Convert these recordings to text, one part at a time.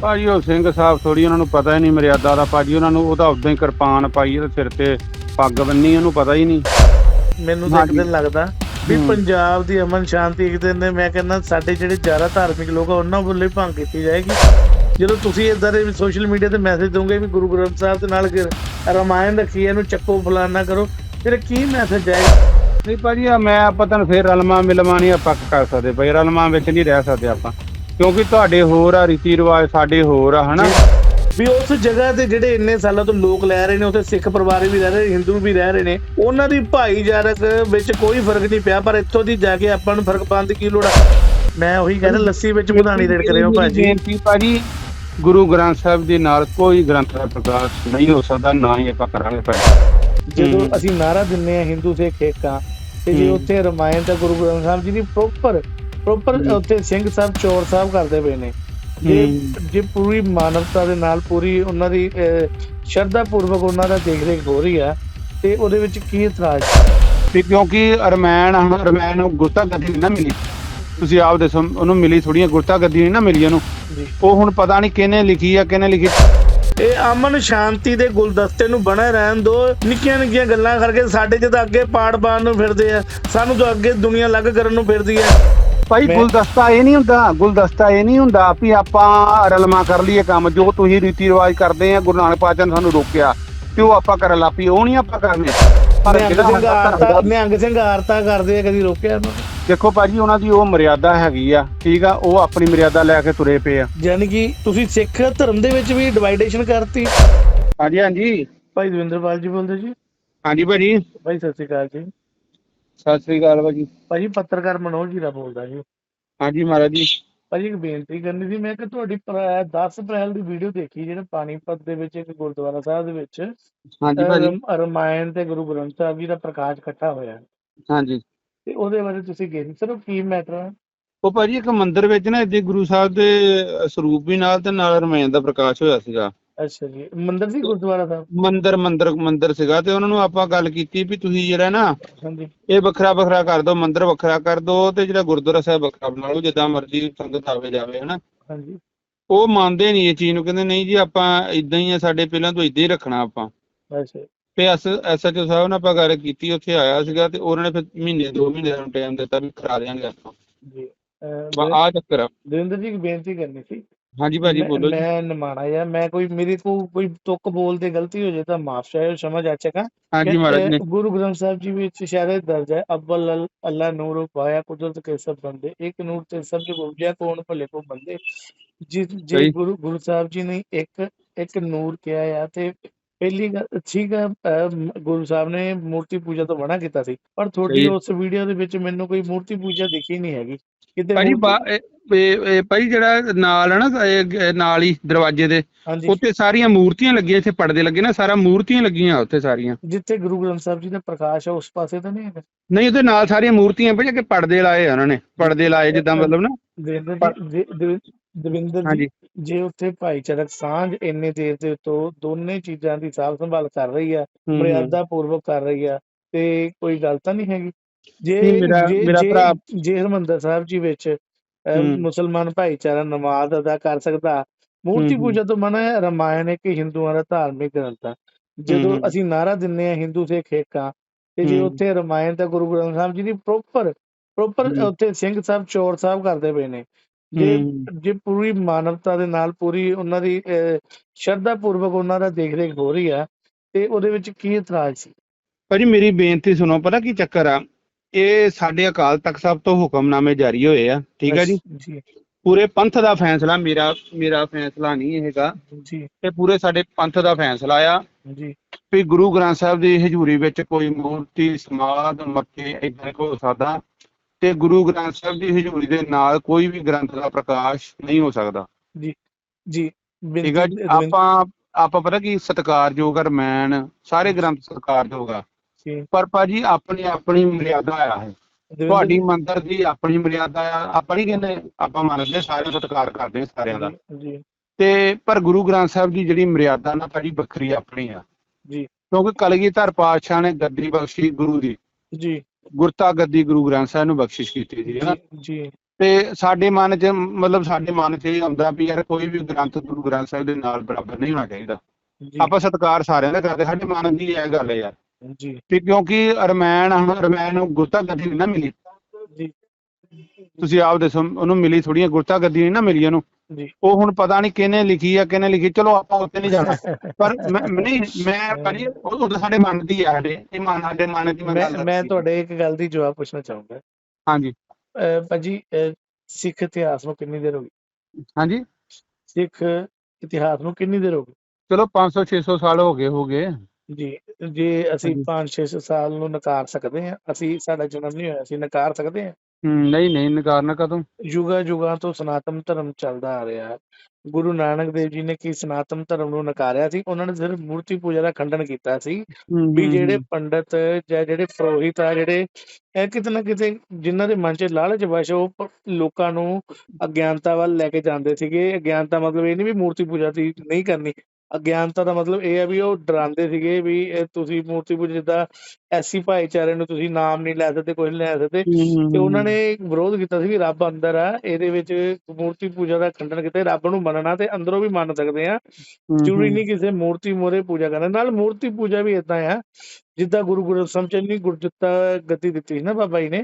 ਭਾਜੀ ਉਹ ਸਿੰਘ ਸਾਹਿਬ ਥੋੜੀ ਉਹਨਾਂ ਨੂੰ ਪਤਾ ਹੀ ਨਹੀਂ ਮਰਿਆਦਾ ਦਾ ਭਾਜੀ ਉਹਨਾਂ ਨੂੰ ਉਹਦਾ ਉਦਾਂ ਹੀ ਕਿਰਪਾਨ ਪਾਈ ਤੇ ਸਿਰ ਤੇ ਪੱਗ ਬੰਨੀ ਉਹਨੂੰ ਪਤਾ ਹੀ ਨਹੀਂ ਮੈਨੂੰ ਤਾਂ ਇੱਕ। ਦਿਨ ਲੱਗਦਾ ਵੀ। ਪੰਜਾਬ ਦੀ ਅਮਨ ਸ਼ਾਂਤੀ ਇੱਕ ਦਿਨ ਦੇ ਮੈਂ ਕਹਿੰਦਾ ਸਾਡੇ ਜਿਹੜੇ ਜ਼ਿਆਦਾ ਧਾਰਮਿਕ ਲੋਕ ਆ ਉਹਨਾਂ ਵੱਲੋਂ ਹੀ ਭੰਗ ਕੀਤੀ ਜਾਏਗੀ ਜਦੋਂ ਤੁਸੀਂ ਇਦਾਂ ਦੇ ਸੋਸ਼ਲ ਮੀਡੀਆ ਤੇ ਮੈਸੇਜ ਦੋਗੇ ਵੀ ਗੁਰੂ ਗ੍ਰੰਥ ਸਾਹਿਬ ਦੇ ਨਾਲ ਕਿ ਰਾਮਾਇਣ ਰੱਖੀ ਇਹਨੂੰ ਚੱਕੋ ਫਲਾਨਾ ਕਰੋ ਫਿਰ ਕੀ ਮੈਸੇਜ ਜਾਏਗਾ ਨਹੀਂ ਭਾਜੀ ਆ ਮੈਂ ਆਪਾਂ ਤੁਹਾਨੂੰ ਫੇਰ ਰਲਮਾ ਮਿਲਮਾ ਨਹੀਂ ਆਪਾਂ ਕਰ ਸਕਦੇ ਭਾਈ ਰਲਮਾ ਵਿੱਚ ਨਹੀਂ ਰਹਿ ਸਕਦੇ ਆਪਾਂ ਕਿਉਂਕਿ ਤੁਹਾਡੇ ਹੋਰ ਆ ਰੀਤੀ ਰਿਵਾਜ ਸਾਡੇ ਹੋਰ ਆ ਹਨਾ ਵੀ ਉਸ ਜਗ੍ਹਾ ਤੇ ਜਿਹੜੇ ਇੰਨੇ ਸਾਲਾਂ ਤੋਂ ਲੋਕ ਲੈ ਰਹੇ ਨੇ ਉੱਥੇ ਸਿੱਖ ਪਰਿਵਾਰ ਵੀ ਰਹਿ ਰਹੇ ਨੇ ਹਿੰਦੂ ਵੀ ਰਹਿ ਰਹੇ ਨੇ ਉਹਨਾਂ ਦੀ ਭਾਈਚਾਰਕ ਵਿੱਚ ਕੋਈ ਫ਼ਰਕ ਨਹੀਂ ਪਿਆ ਪਰ ਇੱਥੋਂ ਦੀ ਜਾ ਕੇ ਆਪਾਂ ਨੂੰ ਫ਼ਰਕ ਪਾਉਣ ਦੀ ਕੀ ਲੋੜ ਆ ਮੈਂ ਉਹੀ ਕਹਿੰਦਾ ਲੱਸੀ ਵਿੱਚ ਮਧਾਣੀ ਰੜਕ ਰਹੇ ਹੋ ਭਾਜੀ ਬੇਨਤੀ ਭਾਜੀ ਗੁਰੂ ਗ੍ਰੰਥ ਸਾਹਿਬ ਦੇ ਨਾਲ ਕੋਈ ਗ੍ਰੰਥ ਦਾ ਪ੍ਰਕਾਸ਼ ਨਹੀਂ ਹੋ ਸਕਦਾ ਨਾ ਹੀ ਆਪਾਂ ਕਰਾਂਗੇ ਭਾਜੀ ਜਦੋਂ। ਅਸੀਂ ਨਾਰਾ ਦਿੰਨੇ ਆ ਹਿੰਦੂ ਸਿੱਖ ਏਕਾ ਤੇ ਜੇ। ਉੱਥੇ ਰਮਾਇਣ ਤੇ ਗੁਰੂ ਗ੍ਰੰਥ ਸਾਹਿਬ ਜੀ ਦੀ ਪ੍ਰੋਪਰ ਪ੍ਰੋਪਰ। ਉੱਥੇ ਸਿੰਘ ਸਾਹਿਬ ਚੋਰ ਸਾਹਿਬ ਕਰਦੇ ਪਏ ਨੇ। ਜੇ। ਜੇ ਪੂਰੀ ਮਾਨਵਤਾ ਦੇ ਨਾਲ ਪੂਰੀ ਉਹਨਾਂ ਦੀ ਸ਼ਰਧਾ ਪੂਰਵਕ ਉਹਨਾਂ ਦਾ ਦੇਖ ਰੇਖ ਹੋ ਰਹੀ ਆ ਤੇ ਉਹਦੇ ਵਿੱਚ ਕੀ ਇਤਰਾਜ਼ ਵੀ ਕਿਉਂਕਿ ਅਰਮੈਨ ਹੁਣ ਅਰਮੈਨ ਨੂੰ ਗੁਰਤਾ ਗੱਦੀ ਨਹੀਂ ਨਾ ਮਿਲੀ। ਤੁਸੀਂ ਆਪ ਦੱਸੋ ਉਹਨੂੰ ਮਿਲੀ ਥੋੜੀਆਂ ਗੁਰਤਾ ਗੱਦੀ ਨਹੀਂ ਨਾ ਮਿਲੀ ਉਹਨੂੰ। ਉਹ ਹੁਣ ਪਤਾ ਨਹੀਂ ਕਿਹਨੇ ਲਿਖੀ ਆ ਕਿਹਨੇ ਲਿਖੀ। ਇਹ ਅਮਨ ਸ਼ਾਂਤੀ ਦੇ ਗੁਲਦਸਤੇ ਨੂੰ ਬਣੇ ਰਹਿਣ ਦੋ। ਨਿੱਕੀਆਂ ਨਿੱਕੀਆਂ ਗੱਲਾਂ ਕਰਕੇ ਸਾਡੇ ਜਦ ਅੱਗੇ ਪਾੜ ਪਾਣ ਨੂੰ ਫਿਰਦੇ ਆ ਸਾਨੂੰ ਤਾਂ ਅੱਗੇ ਦੁਨੀਆ ਅਲੱਗ ਕਰਨ ਨੂੰ ਫਿਰਦੀ ਆ ਭਾਈ ਮੈਂ- ਗੁਲਦਸਤਾ ਇਹ ਨਹੀਂ ਹੁੰਦਾ ਗੁਲਦਸਤਾ ਇਹ ਨਹੀਂ ਹੁੰਦਾ ਵੀ ਆਪਾਂ ਰਲਮਾ ਕਰ ਲਈਏ ਕੰਮ ਜੋ ਤੁਸੀਂ ਰੀਤੀ ਰਿਵਾਜ ਕਰਦੇ ਆ ਗੁਰੂ ਨਾਨਕ ਪਾਤਸ਼ਾਹ ਨੇ ਸਾਨੂੰ ਰੋਕਿਆ ਤੇ ਉਹ ਆਪਾਂ ਕਰਨ ਲੱਪੀ ਉਹ ਨਹੀਂ ਆਪਾਂ ਕਰਨੇ। ਪਰ ਨਿਹੰਗ ਜਿਹੜਾ ਸਿੰਘ ਸਾਡਾ ਆਰਤਾ ਧਰਮ ਦਾ- ਨਿਹੰਗ ਸਿੰਘ ਆਰਤਾ ਕਰਦੇ ਆ ਕਦੀ ਰੋਕਿਆ ਉਹਨਾਂ? ਨੂੰ? ਦੇਖੋ ਭਾਜੀ ਉਹਨਾਂ ਦੀ ਉਹ ਮਰਿਆਦਾ ਹੈਗੀ ਆ ਠੀਕ ਆ ਉਹ ਆਪਣੀ ਮਰਿਆਦਾ ਲੈ ਕੇ ਤੁਰੇ ਪਏ ਆ। ਯਾਨੀ ਕਿ ਤੁਸੀਂ ਸਿੱਖ ਧਰਮ ਦੇ ਵਿੱਚ ਵੀ ਡਿਵਾਈਡੇਸ਼ਨ ਕਰਤੀ। ਹਾਂਜੀ ਹਾਂਜੀ। ਭਾਈ ਦਵਿੰਦਰਪਾਲ ਜੀ ਬੋਲਦੇ ਜੀ? ਹਾਂਜੀ ਭਾਜੀ। ਭਾਈ ਸਤਿ ਸ਼੍ਰੀ ਅਕਾਲ ਜੀ। ਸਤਿ ਸ੍ਰੀ ਅਕਾਲ ਭਾਜੀ ਭਾਜੀ ਪੱਤਰਕਾਰ ਮਨੋਜ ਜੀ ਦਾ ਬੋਲਦਾ ਜੀ। ਹਾਂਜੀ ਮਹਾਰਾਜ ਜੀ। ਭਾਜੀ ਇੱਕ ਬੇਨਤੀ ਕਰਨੀ ਸੀ ਮੈਂ ਕਿ ਤੁਹਾਡੀ 10 ਅਪ੍ਰੈਲ ਦੀ ਵੀਡੀਓ ਦੇਖੀ ਜਿਹੜਾ ਪਾਣੀਪਤ ਦੇ ਵਿੱਚ ਇੱਕ ਗੁਰਦੁਆਰਾ ਸਾਹਿਬ ਦੇ ਵਿੱਚ ਹਾਂਜੀ ਭਾਜੀ। ਰਮ- ਰਮਾਇਣ ਤੇ ਗੁਰੂ ਗ੍ਰੰਥ ਸਾਹਿਬ ਜੀ ਦਾ ਪ੍ਰਕਾਸ਼ ਇਕੱਠਾ ਹੋਇਆ। ਹਾਂਜੀ। ਤੇ ਉਹਦੇ ਬਾਰੇ ਤੁਸੀਂ ਗਏ ਸਰ ਉਹ ਕੀ ਮੈਟਰ ਹੈ ਉਹ ਭਾਜੀ ਇੱਕ ਮੰਦਿਰ ਵਿੱਚ ਨਾ ਇੱਥੇ ਗੁਰੂ ਸਾਹਿਬ ਦੇ ਸਰੂਪ ਵੀ ਨਾਲ ਤੇ ਨਾਲ ਰਮਾਇਣ ਦਾ ਪ੍ਰਕਾਸ਼ ਹੋਇਆ ਸੀਗਾ। ਅੱਛਾ ਜੀ। ਮੰਦਿਰ ਸੀ ਗੁਰਦੁਆਰਾ ਸਾਹਿਬ? ਮੰਦਿਰ ਮੰਦਿਰ ਮੰਦਿਰ ਸੀਗਾ ਤੇ ਉਹਨਾਂ ਨੂੰ ਆਪਾਂ ਗੱਲ ਕੀਤੀ ਵੀ ਤੁਸੀਂ ਜਿਹੜਾ ਨਾ ਹਾਂਜੀ। ਇਹ ਵੱਖਰਾ ਵੱਖਰਾ ਕਰ ਦਿਓ ਮੰਦਿਰ ਵੱਖਰਾ ਕਰ ਦਿਓ ਤੇ ਜਿਹੜਾ ਗੁਰਦੁਆਰਾ ਸਾਹਿਬ ਵੱਖਰਾ ਬਣਾ ਲਓ ਜਿੱਦਾਂ ਮਰਜ਼ੀ ਸੰਗਤ ਆਵੇ ਜਾਵੇ ਹਨਾ। ਹਾਂਜੀ। ਉਹ ਮੰਨਦੇ ਨਹੀਂ ਇਹ ਚੀਜ਼ ਨੂੰ ਕਹਿੰਦੇ ਨਹੀਂ ਜੀ ਆਪਾਂ ਇਦਾਂ ਹੀ ਆ ਸਾਡੇ ਪਹਿਲਾਂ ਤੋਂ ਇਦਾਂ ਹੀ ਰੱਖਣਾ ਆਪਾਂ। ਅੱਛਾ ਤੇ ਐਸ ਐਸਐਚਓ ਸਾਹਿਬ ਨਾਲ ਆਪਾਂ ਗੱਲ ਕੀਤੀ ਉੱਥੇ ਆਇਆ ਸੀਗਾ ਤੇ ਉਹਨਾਂ ਨੇ ਫਿਰ ਮਹੀਨੇ ਦੋ ਮਹੀਨੇ ਦਾ ਟਾਈਮ ਦਿੱਤਾ ਵੀ ਕਰਾ ਦਿਆਂਗੇ ਆਪਾਂ। ਜੀ। ਆਹ ਚੱਕਰ ਆ। ਦਵਿੰਦਰ ਜੀ ਇੱਕ ਬੇਨਤੀ ਕਰਨੀ ਸੀ ਹਾਂਜੀ ਭਾਜੀ ਬੋਲੋ ਜੀ। ਮੈਂ ਨਿਮਾਣਾ ਯਾਰ ਮੈਂ ਕੋਈ ਮੇਰੇ ਕੋਈ ਤੁੱਕ ਬੋਲ ਦੇ ਗਲਤੀ ਹੋ ਜਾਏ ਤਾਂ ਮਾਫ ਚਾਹੇ ਸਮਝ ਆ ਚੱਕਾ। ਹਾਂਜੀ ਮਹਾਰਾਜ ਨੇ ਗੁਰੂ ਗ੍ਰੰਥ ਸਾਹਿਬ ਜੀ ਵਿੱਚ ਇਹ ਦਰਜ ਹੈ ਅਵਲ ਅਲ- ਨੂਰ ਪਾਇਆ ਕੁਦਰਤ ਕੇ ਸਭ ਬੰਦੇ ਇੱਕ ਨੂਰ ਤੇ ਸਭ ਜੋ ਉਪਜਿਆ ਕੋਣ ਭਲੇ ਕੋ ਬੰਦੇ। ਜੇ ਸਹੀ। ਗੁਰੂ ਗੁਰੂ ਸਾਹਿਬ ਜੀ ਨੇ ਇੱਕ ਇੱਕ ਨੂਰ ਕਿਹਾ ਆ ਤੇ ਪਹਿਲੀ ਗੱਲ ਠੀਕ ਆ ਅਹ, ਮ- ਗੁਰੂ ਸਾਹਿਬ ਨੇ ਮੂਰਤੀ ਪੂਜਾ ਤੋਂ ਮਨਾ ਕੀਤਾ ਸੀ। ਪਰ ਤੁਹਾਡੀ ਸਹੀ। ਉਸ ਵੀਡੀਓ ਦੇ ਵਿੱਚ ਮੈਨੂੰ ਕੋਈ ਮੂਰਤੀ ਪੂਜਾ ਦਿਖੀ ਨਹੀਂ ਹੈਗੀ। ਕਿਤੇ ਭਾਜੀ ਭਾਜੀ ਜਿਹੜਾ ਨਾਲ ਹੈ ਨਾ ਨਾਲ ਹੀ ਦਰਵਾਜ਼ੇ ਦੇ ਉੱਥੇ ਸਾਰੀਆਂ ਮੂਰਤੀਆਂ ਲੱਗੀਆਂ ਇੱਥੇ ਪਰਦੇ ਲੱਗੇ ਨਾ ਸਾਰਾ ਮੂਰਤੀਆਂ ਲੱਗੀਆਂ ਉੱਥੇ ਸਾਰੀਆਂ। ਜਿੱਥੇ ਗੁਰੂ ਗ੍ਰੰਥ ਸਾਹਿਬ ਜੀ ਦਾ ਪ੍ਰਕਾਸ਼ ਹੈ ਉਸ ਪਾਸੇ ਤਾਂ ਨਹੀਂ ਨਹੀਂ ਉਹਦੇ ਨਾਲ ਸਾਰੀਆਂ ਮੂਰਤੀਆਂ ਭਾਜੀ ਕਿ ਪਰਦੇ ਲਾਏ ਆ ਉਹਨਾਂ ਨੇ ਪਰਦੇ ਲਾਏ ਜਿੱਦਾਂ ਮਤਲਬ ਨਾ। ਦਵਿੰਦਰ ਜੀ ਜੀ ਉੱਥੇ ਭਾਈਚਾਰਕ ਸਾਂਝ ਇੰਨੇ ਦੇਰ ਦੇ ਤੋਂ ਦੋਨੇ ਚੀਜ਼ਾਂ ਦੀ ਸਾਂਭ ਸੰਭਾਲ ਕਰ ਰਹੀ ਆ। ਮਰਿਆਦਾ ਪੂਰਵਕ ਕਰ ਰਹੀ ਆ ਤੇ ਕੋਈ ਗੱਲ ਤਾਂ ਨਹੀਂ ਹੈਗੀ? ਜੇ ਨਹੀਂ, ਮੇਰਾ- ਜੇ- ਮੇਰਾ ਜੇ- ਭਰਾ- ਜੇ ਹਰਮੰਦਰ ਸਾਹਿਬ ਜੀ ਵਿੱਚ ਹੂੰ। ਮੁਸਲਮਾਨ ਭਾਈਚਾਰਾ ਨਮਾਜ਼ ਅਦਾ ਕਰ ਸਕਦਾ ਮੂਰਤੀ ਹੂੰ, ਹੂੰ। ਪੂਜਾ ਤੋਂ ਮਨਾ ਹੈ ਰਮਾਇਣ ਇੱਕ ਹਿੰਦੂਆਂ ਦਾ ਧਾਰਮਿਕ ਗ੍ਰੰਥ ਆ ਜਦੋਂ ਹੂੰ। ਅਸੀਂ ਨਾਰਾ ਦਿੰਨੇ ਆ ਹਿੰਦੂ ਸਿੱਖ ਏਕਾ ਤੇ ਜੇ ਹੂੰ। ਉੱਥੇ ਰਮਾਇਣ ਤੇ ਗੁਰੂ ਗ੍ਰੰਥ ਸਾਹਿਬ ਜੀ ਦੀ ਪ੍ਰੋਪਰ ਪ੍ਰੋਪਰ ਹੂੰ। ਉੱਥੇ ਸਿੰਘ ਸਾਹਿਬ ਚੋਰ ਸਾਹਿਬ ਕਰਦੇ ਪਏ ਨੇ ਜੇ ਹੂੰ। ਜੇ ਪੂਰੀ ਮਾਨਵਤਾ ਦੇ ਨਾਲ ਪੂਰੀ ਉਹਨਾਂ ਦੀ ਸ਼ਰਧਾ ਪੂਰਵਕ ਉਹਨਾਂ ਦਾ ਦੇਖ ਰੇਖ ਹੋ ਰਹੀ ਆ ਤੇ ਉਹਦੇ ਵਿੱਚ ਕੀ ਇਤਰਾਜ਼ ਸੀ ਭਾਜੀ ਮੇਰੀ ਬੇਨਤੀ ਸੁਣੋ ਪਤਾ ਕੀ ਚੱਕਰ ਆ ਇਹ ਸਾਡੇ ਅਕਾਲ ਤਖਤ ਸਾਹਿਬ ਤੋਂ ਹੁਕਮਨਾਮੇ ਜਾਰੀ ਹੋਏ ਆ ਠੀਕ ਆ ਜੀ? ਜੀ। ਪੂਰੇ ਪੰਥ ਦਾ ਫੈਸਲਾ ਮੇਰਾ ਮੇਰਾ ਫੈਸਲਾ ਨਹੀਂ ਹੈਗਾ। ਜੀ। ਇਹ ਪੂਰੇ ਸਾਡੇ ਪੰਥ ਦਾ ਫੈਸਲਾ ਆ। ਜੀ। ਵੀ ਗੁਰੂ ਗ੍ਰੰਥ ਸਾਹਿਬ ਦੀ ਹਜ਼ੂਰੀ ਵਿੱਚ ਕੋਈ ਮੂਰਤੀ ਸਮਾਧ ਮੱਕੇ ਇਦਾਂ ਹੋ ਸਕਦਾ ਤੇ ਗੁਰੂ ਗ੍ਰੰਥ ਸਾਹਿਬ ਦੀ ਹਜ਼ੂਰੀ ਦੇ ਨਾਲ ਕੋਈ ਵੀ ਗ੍ਰੰਥ ਦਾ ਪ੍ਰਕਾਸ਼ ਨਹੀਂ ਹੋ ਸਕਦਾ। ਜੀ। ਠੀਕ ਜੀ? ਆਪਾਂ ਆਪਾਂ ਪਤਾ ਕੀ? ਸਤਿਕਾਰਯੋਗ ਰਮਾਇਣ ਸਾਰੇ ਗ੍ਰੰਥ ਸਤਿਕਾਰਯੋਗ ਆ। ਜੀ, ਪਰ ਭਾਜੀ ਆਪਣੀ ਆਪਣੀ ਮਰਿਆਦਾ ਆ ਹੈ ਤੁਹਾਡੀ ਮੰਦਰ ਦੀ ਆਪਣੀ ਮਰਿਆਦਾ ਆ। ਆਪਾਂ ਨਹੀਂ ਕਹਿੰਦੇ ਆਪਾਂ ਮੰਨਦੇ ਸਾਰੇ ਸਤਿਕਾਰ ਕਰਦੇ ਸਾਰਿਆਂ ਦਾ। ਜੀ। ਤੇ ਪਰ ਗੁਰੂ ਗ੍ਰੰਥ ਸਾਹਿਬ ਦੀ ਜਿਹੜੀ ਮਰਿਆਦਾ ਨਾ ਭਾਜੀ ਵੱਖਰੀ ਆਪਣੀ ਆ। ਜੀ। ਕਿਉਂਕਿ ਕਲਗੀਧਰ ਪਾਤਸ਼ਾਹ ਨੇ ਗੱਦੀ ਬਖਸ਼ੀ ਗੁਰੂ ਦੀ। ਜੀ। ਗੁਰਤਾ ਗੱਦੀ ਗੁਰੂ ਗ੍ਰੰਥ ਸਾਹਿਬ ਨੂੰ ਬਖਸ਼ਿਸ਼ ਕੀਤੀ ਸੀ ਹੈ ਨਾ? ਜੀ ਤੇ ਸਾਡੇ ਮਨ 'ਚ ਮਤਲਬ ਸਾਡੇ ਮਨ 'ਚ ਇਹ ਆਉਂਦਾ ਵੀ ਯਾਰ ਕੋਈ ਵੀ ਗ੍ਰੰਥ ਗੁਰੂ ਗ੍ਰੰਥ ਸਾਹਿਬ ਦੇ ਨਾਲ ਬਰਾਬਰ ਨਹੀਂ ਹੋਣਾ ਚਾਹੀਦਾ। ਆਪਾਂ ਸਤਿਕਾਰ ਸਾਰਿਆਂ ਦਾ ਕਰਦੇ ਸਾਡੇ ਮਨ ਦੀ ਇਹ ਗੱਲ ਹੈ ਯਾਰ। ਜੀ। ਤੇ ਕਿਉਂਕਿ ਰਮੈਣ ਹੁਣ ਰਮੈਣ ਨੂੰ ਗੁਰਤਾ ਗੱਦੀ ਨਹੀਂ ਨਾ ਮਿਲੀ। ਜੀ। ਤੁਸੀਂ ਆਪ ਦੱਸੋ ਉਹਨੂੰ ਮਿਲੀ ਥੋੜੀਆਂ ਗੁਰਤਾ ਗੱਦੀ ਨਹੀਂ ਨਾ ਮਿਲੀ ਉਹਨੂੰ। ਜੀ। ਉਹ ਹੁਣ ਪਤਾ ਨਹੀਂ ਕਿਹਨੇ ਲਿਖੀ ਆ ਕਿਹਨੇ ਲਿਖੀ ਚਲੋ ਆਪਾਂ ਉੱਤੇ ਨਹੀਂ ਜਾਣਾ। ਪਰ ਮੈਂ ਨਹੀਂ ਮੈਂ ਭਾਜੀ ਉਹ ਉਹ ਤਾਂ ਸਾਡੇ ਮਨ ਦੀ ਆ ਸਾਡੇ ਇਹ ਮਨ ਸਾਡੇ ਮਨ ਦੀ ਮੈਂ ਮੈਂ। ਤੁਹਾਡੇ ਇੱਕ ਗੱਲ ਦੀ ਜਵਾਬ ਪੁੱਛਣਾ ਚਾਹੂੰਗਾ। ਹਾਂਜੀ। ਭਾਜੀ ਸਿੱਖ ਇਤਿਹਾਸ ਨੂੰ ਕਿੰਨੀ ਦੇਰ ਹੋ ਗਈ? ਹਾਂਜੀ। ਸਿੱਖ ਇਤਿਹਾਸ ਨੂੰ ਕਿੰਨੀ ਦੇਰ ਹੋ ਗਈ? ਚਲੋ 500 600 ਸਾਲ ਹੋ ਗਏ ਹੋ ਗਏ। ਜੀ ਜੇ ਅਸੀਂ ਹਾਂਜੀ। 5-6 ਸਾਲ ਨੂੰ ਨਕਾਰ ਸਕਦੇ ਹਾਂ ਅਸੀਂ ਸਾਡਾ ਜਨਮ ਨਹੀਂ ਹੋਇਆ ਅਸੀਂ ਨਕਾਰ ਸਕਦੇ ਹਾਂ? ਹੂੰ, ਨਹੀਂ ਨਹੀਂ ਨਕਾਰਨਾ ਕਦੋਂ? ਯੁਗਾ ਯੁਗਾਂ ਤੋਂ ਸਨਾਤਨ ਧਰਮ ਚੱਲਦਾ ਆ ਰਿਹਾ। ਗੁਰੂ ਨਾਨਕ ਦੇਵ ਜੀ ਨੇ ਕੀ ਸਨਾਤਨ ਧਰਮ ਨੂੰ ਨਕਾਰਿਆ ਸੀ ਉਹਨਾਂ ਨੇ ਸਿਰਫ ਮੂਰਤੀ ਪੂਜਾ ਦਾ ਖੰਡਨ ਕੀਤਾ ਸੀ ਵੀ ਜਿਹੜੇ ਪੰਡਤ ਜਾਂ ਜਿਹੜੇ ਪ੍ਰੋਹਿਤ ਆ ਜਿਹੜੇ ਇਹ ਕਿਤੇ ਨਾ ਕਿਤੇ ਜਿਨ੍ਹਾਂ ਦੇ ਮਨ 'ਚ ਲਾਲਚ ਵਸ਼ ਉਹ ਪ- ਲੋਕਾਂ ਨੂੰ ਅਗਿਆਨਤਾ ਵੱਲ ਲੈ ਕੇ ਜਾਂਦੇ ਸੀਗੇ। ਅਗਿਆਨਤਾ ਮਤਲਬ ਇਹ ਨਹੀਂ ਵੀ ਮੂਰਤੀ ਪੂਜਾ ਦੀ ਨਹੀਂ ਕਰਨੀ ਅਗਿਆਨਤਾ ਦਾ ਮਤਲਬ ਇਹ ਆ ਵੀ ਉਹ ਡਰਾਉਂਦੇ ਸੀਗੇ ਵੀ ਤੁਸੀਂ ਮੂਰਤੀ ਪੂਜਾ ਜਿੱਦਾਂ ਐਸੀ ਭਾਈਚਾਰੇ ਨੂੰ ਤੁਸੀਂ ਨਾਮ ਨਹੀਂ ਲੈ ਸਕਦੇ ਕੁਝ ਨਹੀਂ ਲੈ ਸਕਦੇ ਤੇ ਉਹਨਾਂ ਨੇ ਵਿਰੋਧ ਕੀਤਾ ਸੀ ਵੀ ਰੱਬ ਅੰਦਰ ਆ ਇਹਦੇ ਵਿੱਚ ਮੂਰਤੀ ਪੂਜਾ ਦਾ ਖੰਡਨ ਕੀਤਾ ਰੱਬ ਨੂੰ ਮੰਨਣਾ ਤੇ ਅੰਦਰੋਂ ਵੀ ਮੰਨ ਸਕਦੇ ਆ। ਜ਼ਰੂਰੀ ਨਹੀਂ ਕਿਸੇ ਮੂਰਤੀ ਮੋਰੇ ਪੂਜਾ ਕਰਨਾ ਨਾਲ ਮੂਰਤੀ ਪੂਜਾ ਵੀ ਇਦਾਂ ਆ ਜਿੱਦਾਂ ਗੁਰੂ ਗ੍ਰੰਥ ਸਾਹਿਬ ਚ ਇੰਨੀ ਗੁਰਜਿੱਤਾ ਗੱਦੀ ਦਿੱਤੀ ਸੀ ਨਾ ਬਾਬਾ ਜੀ ਨੇ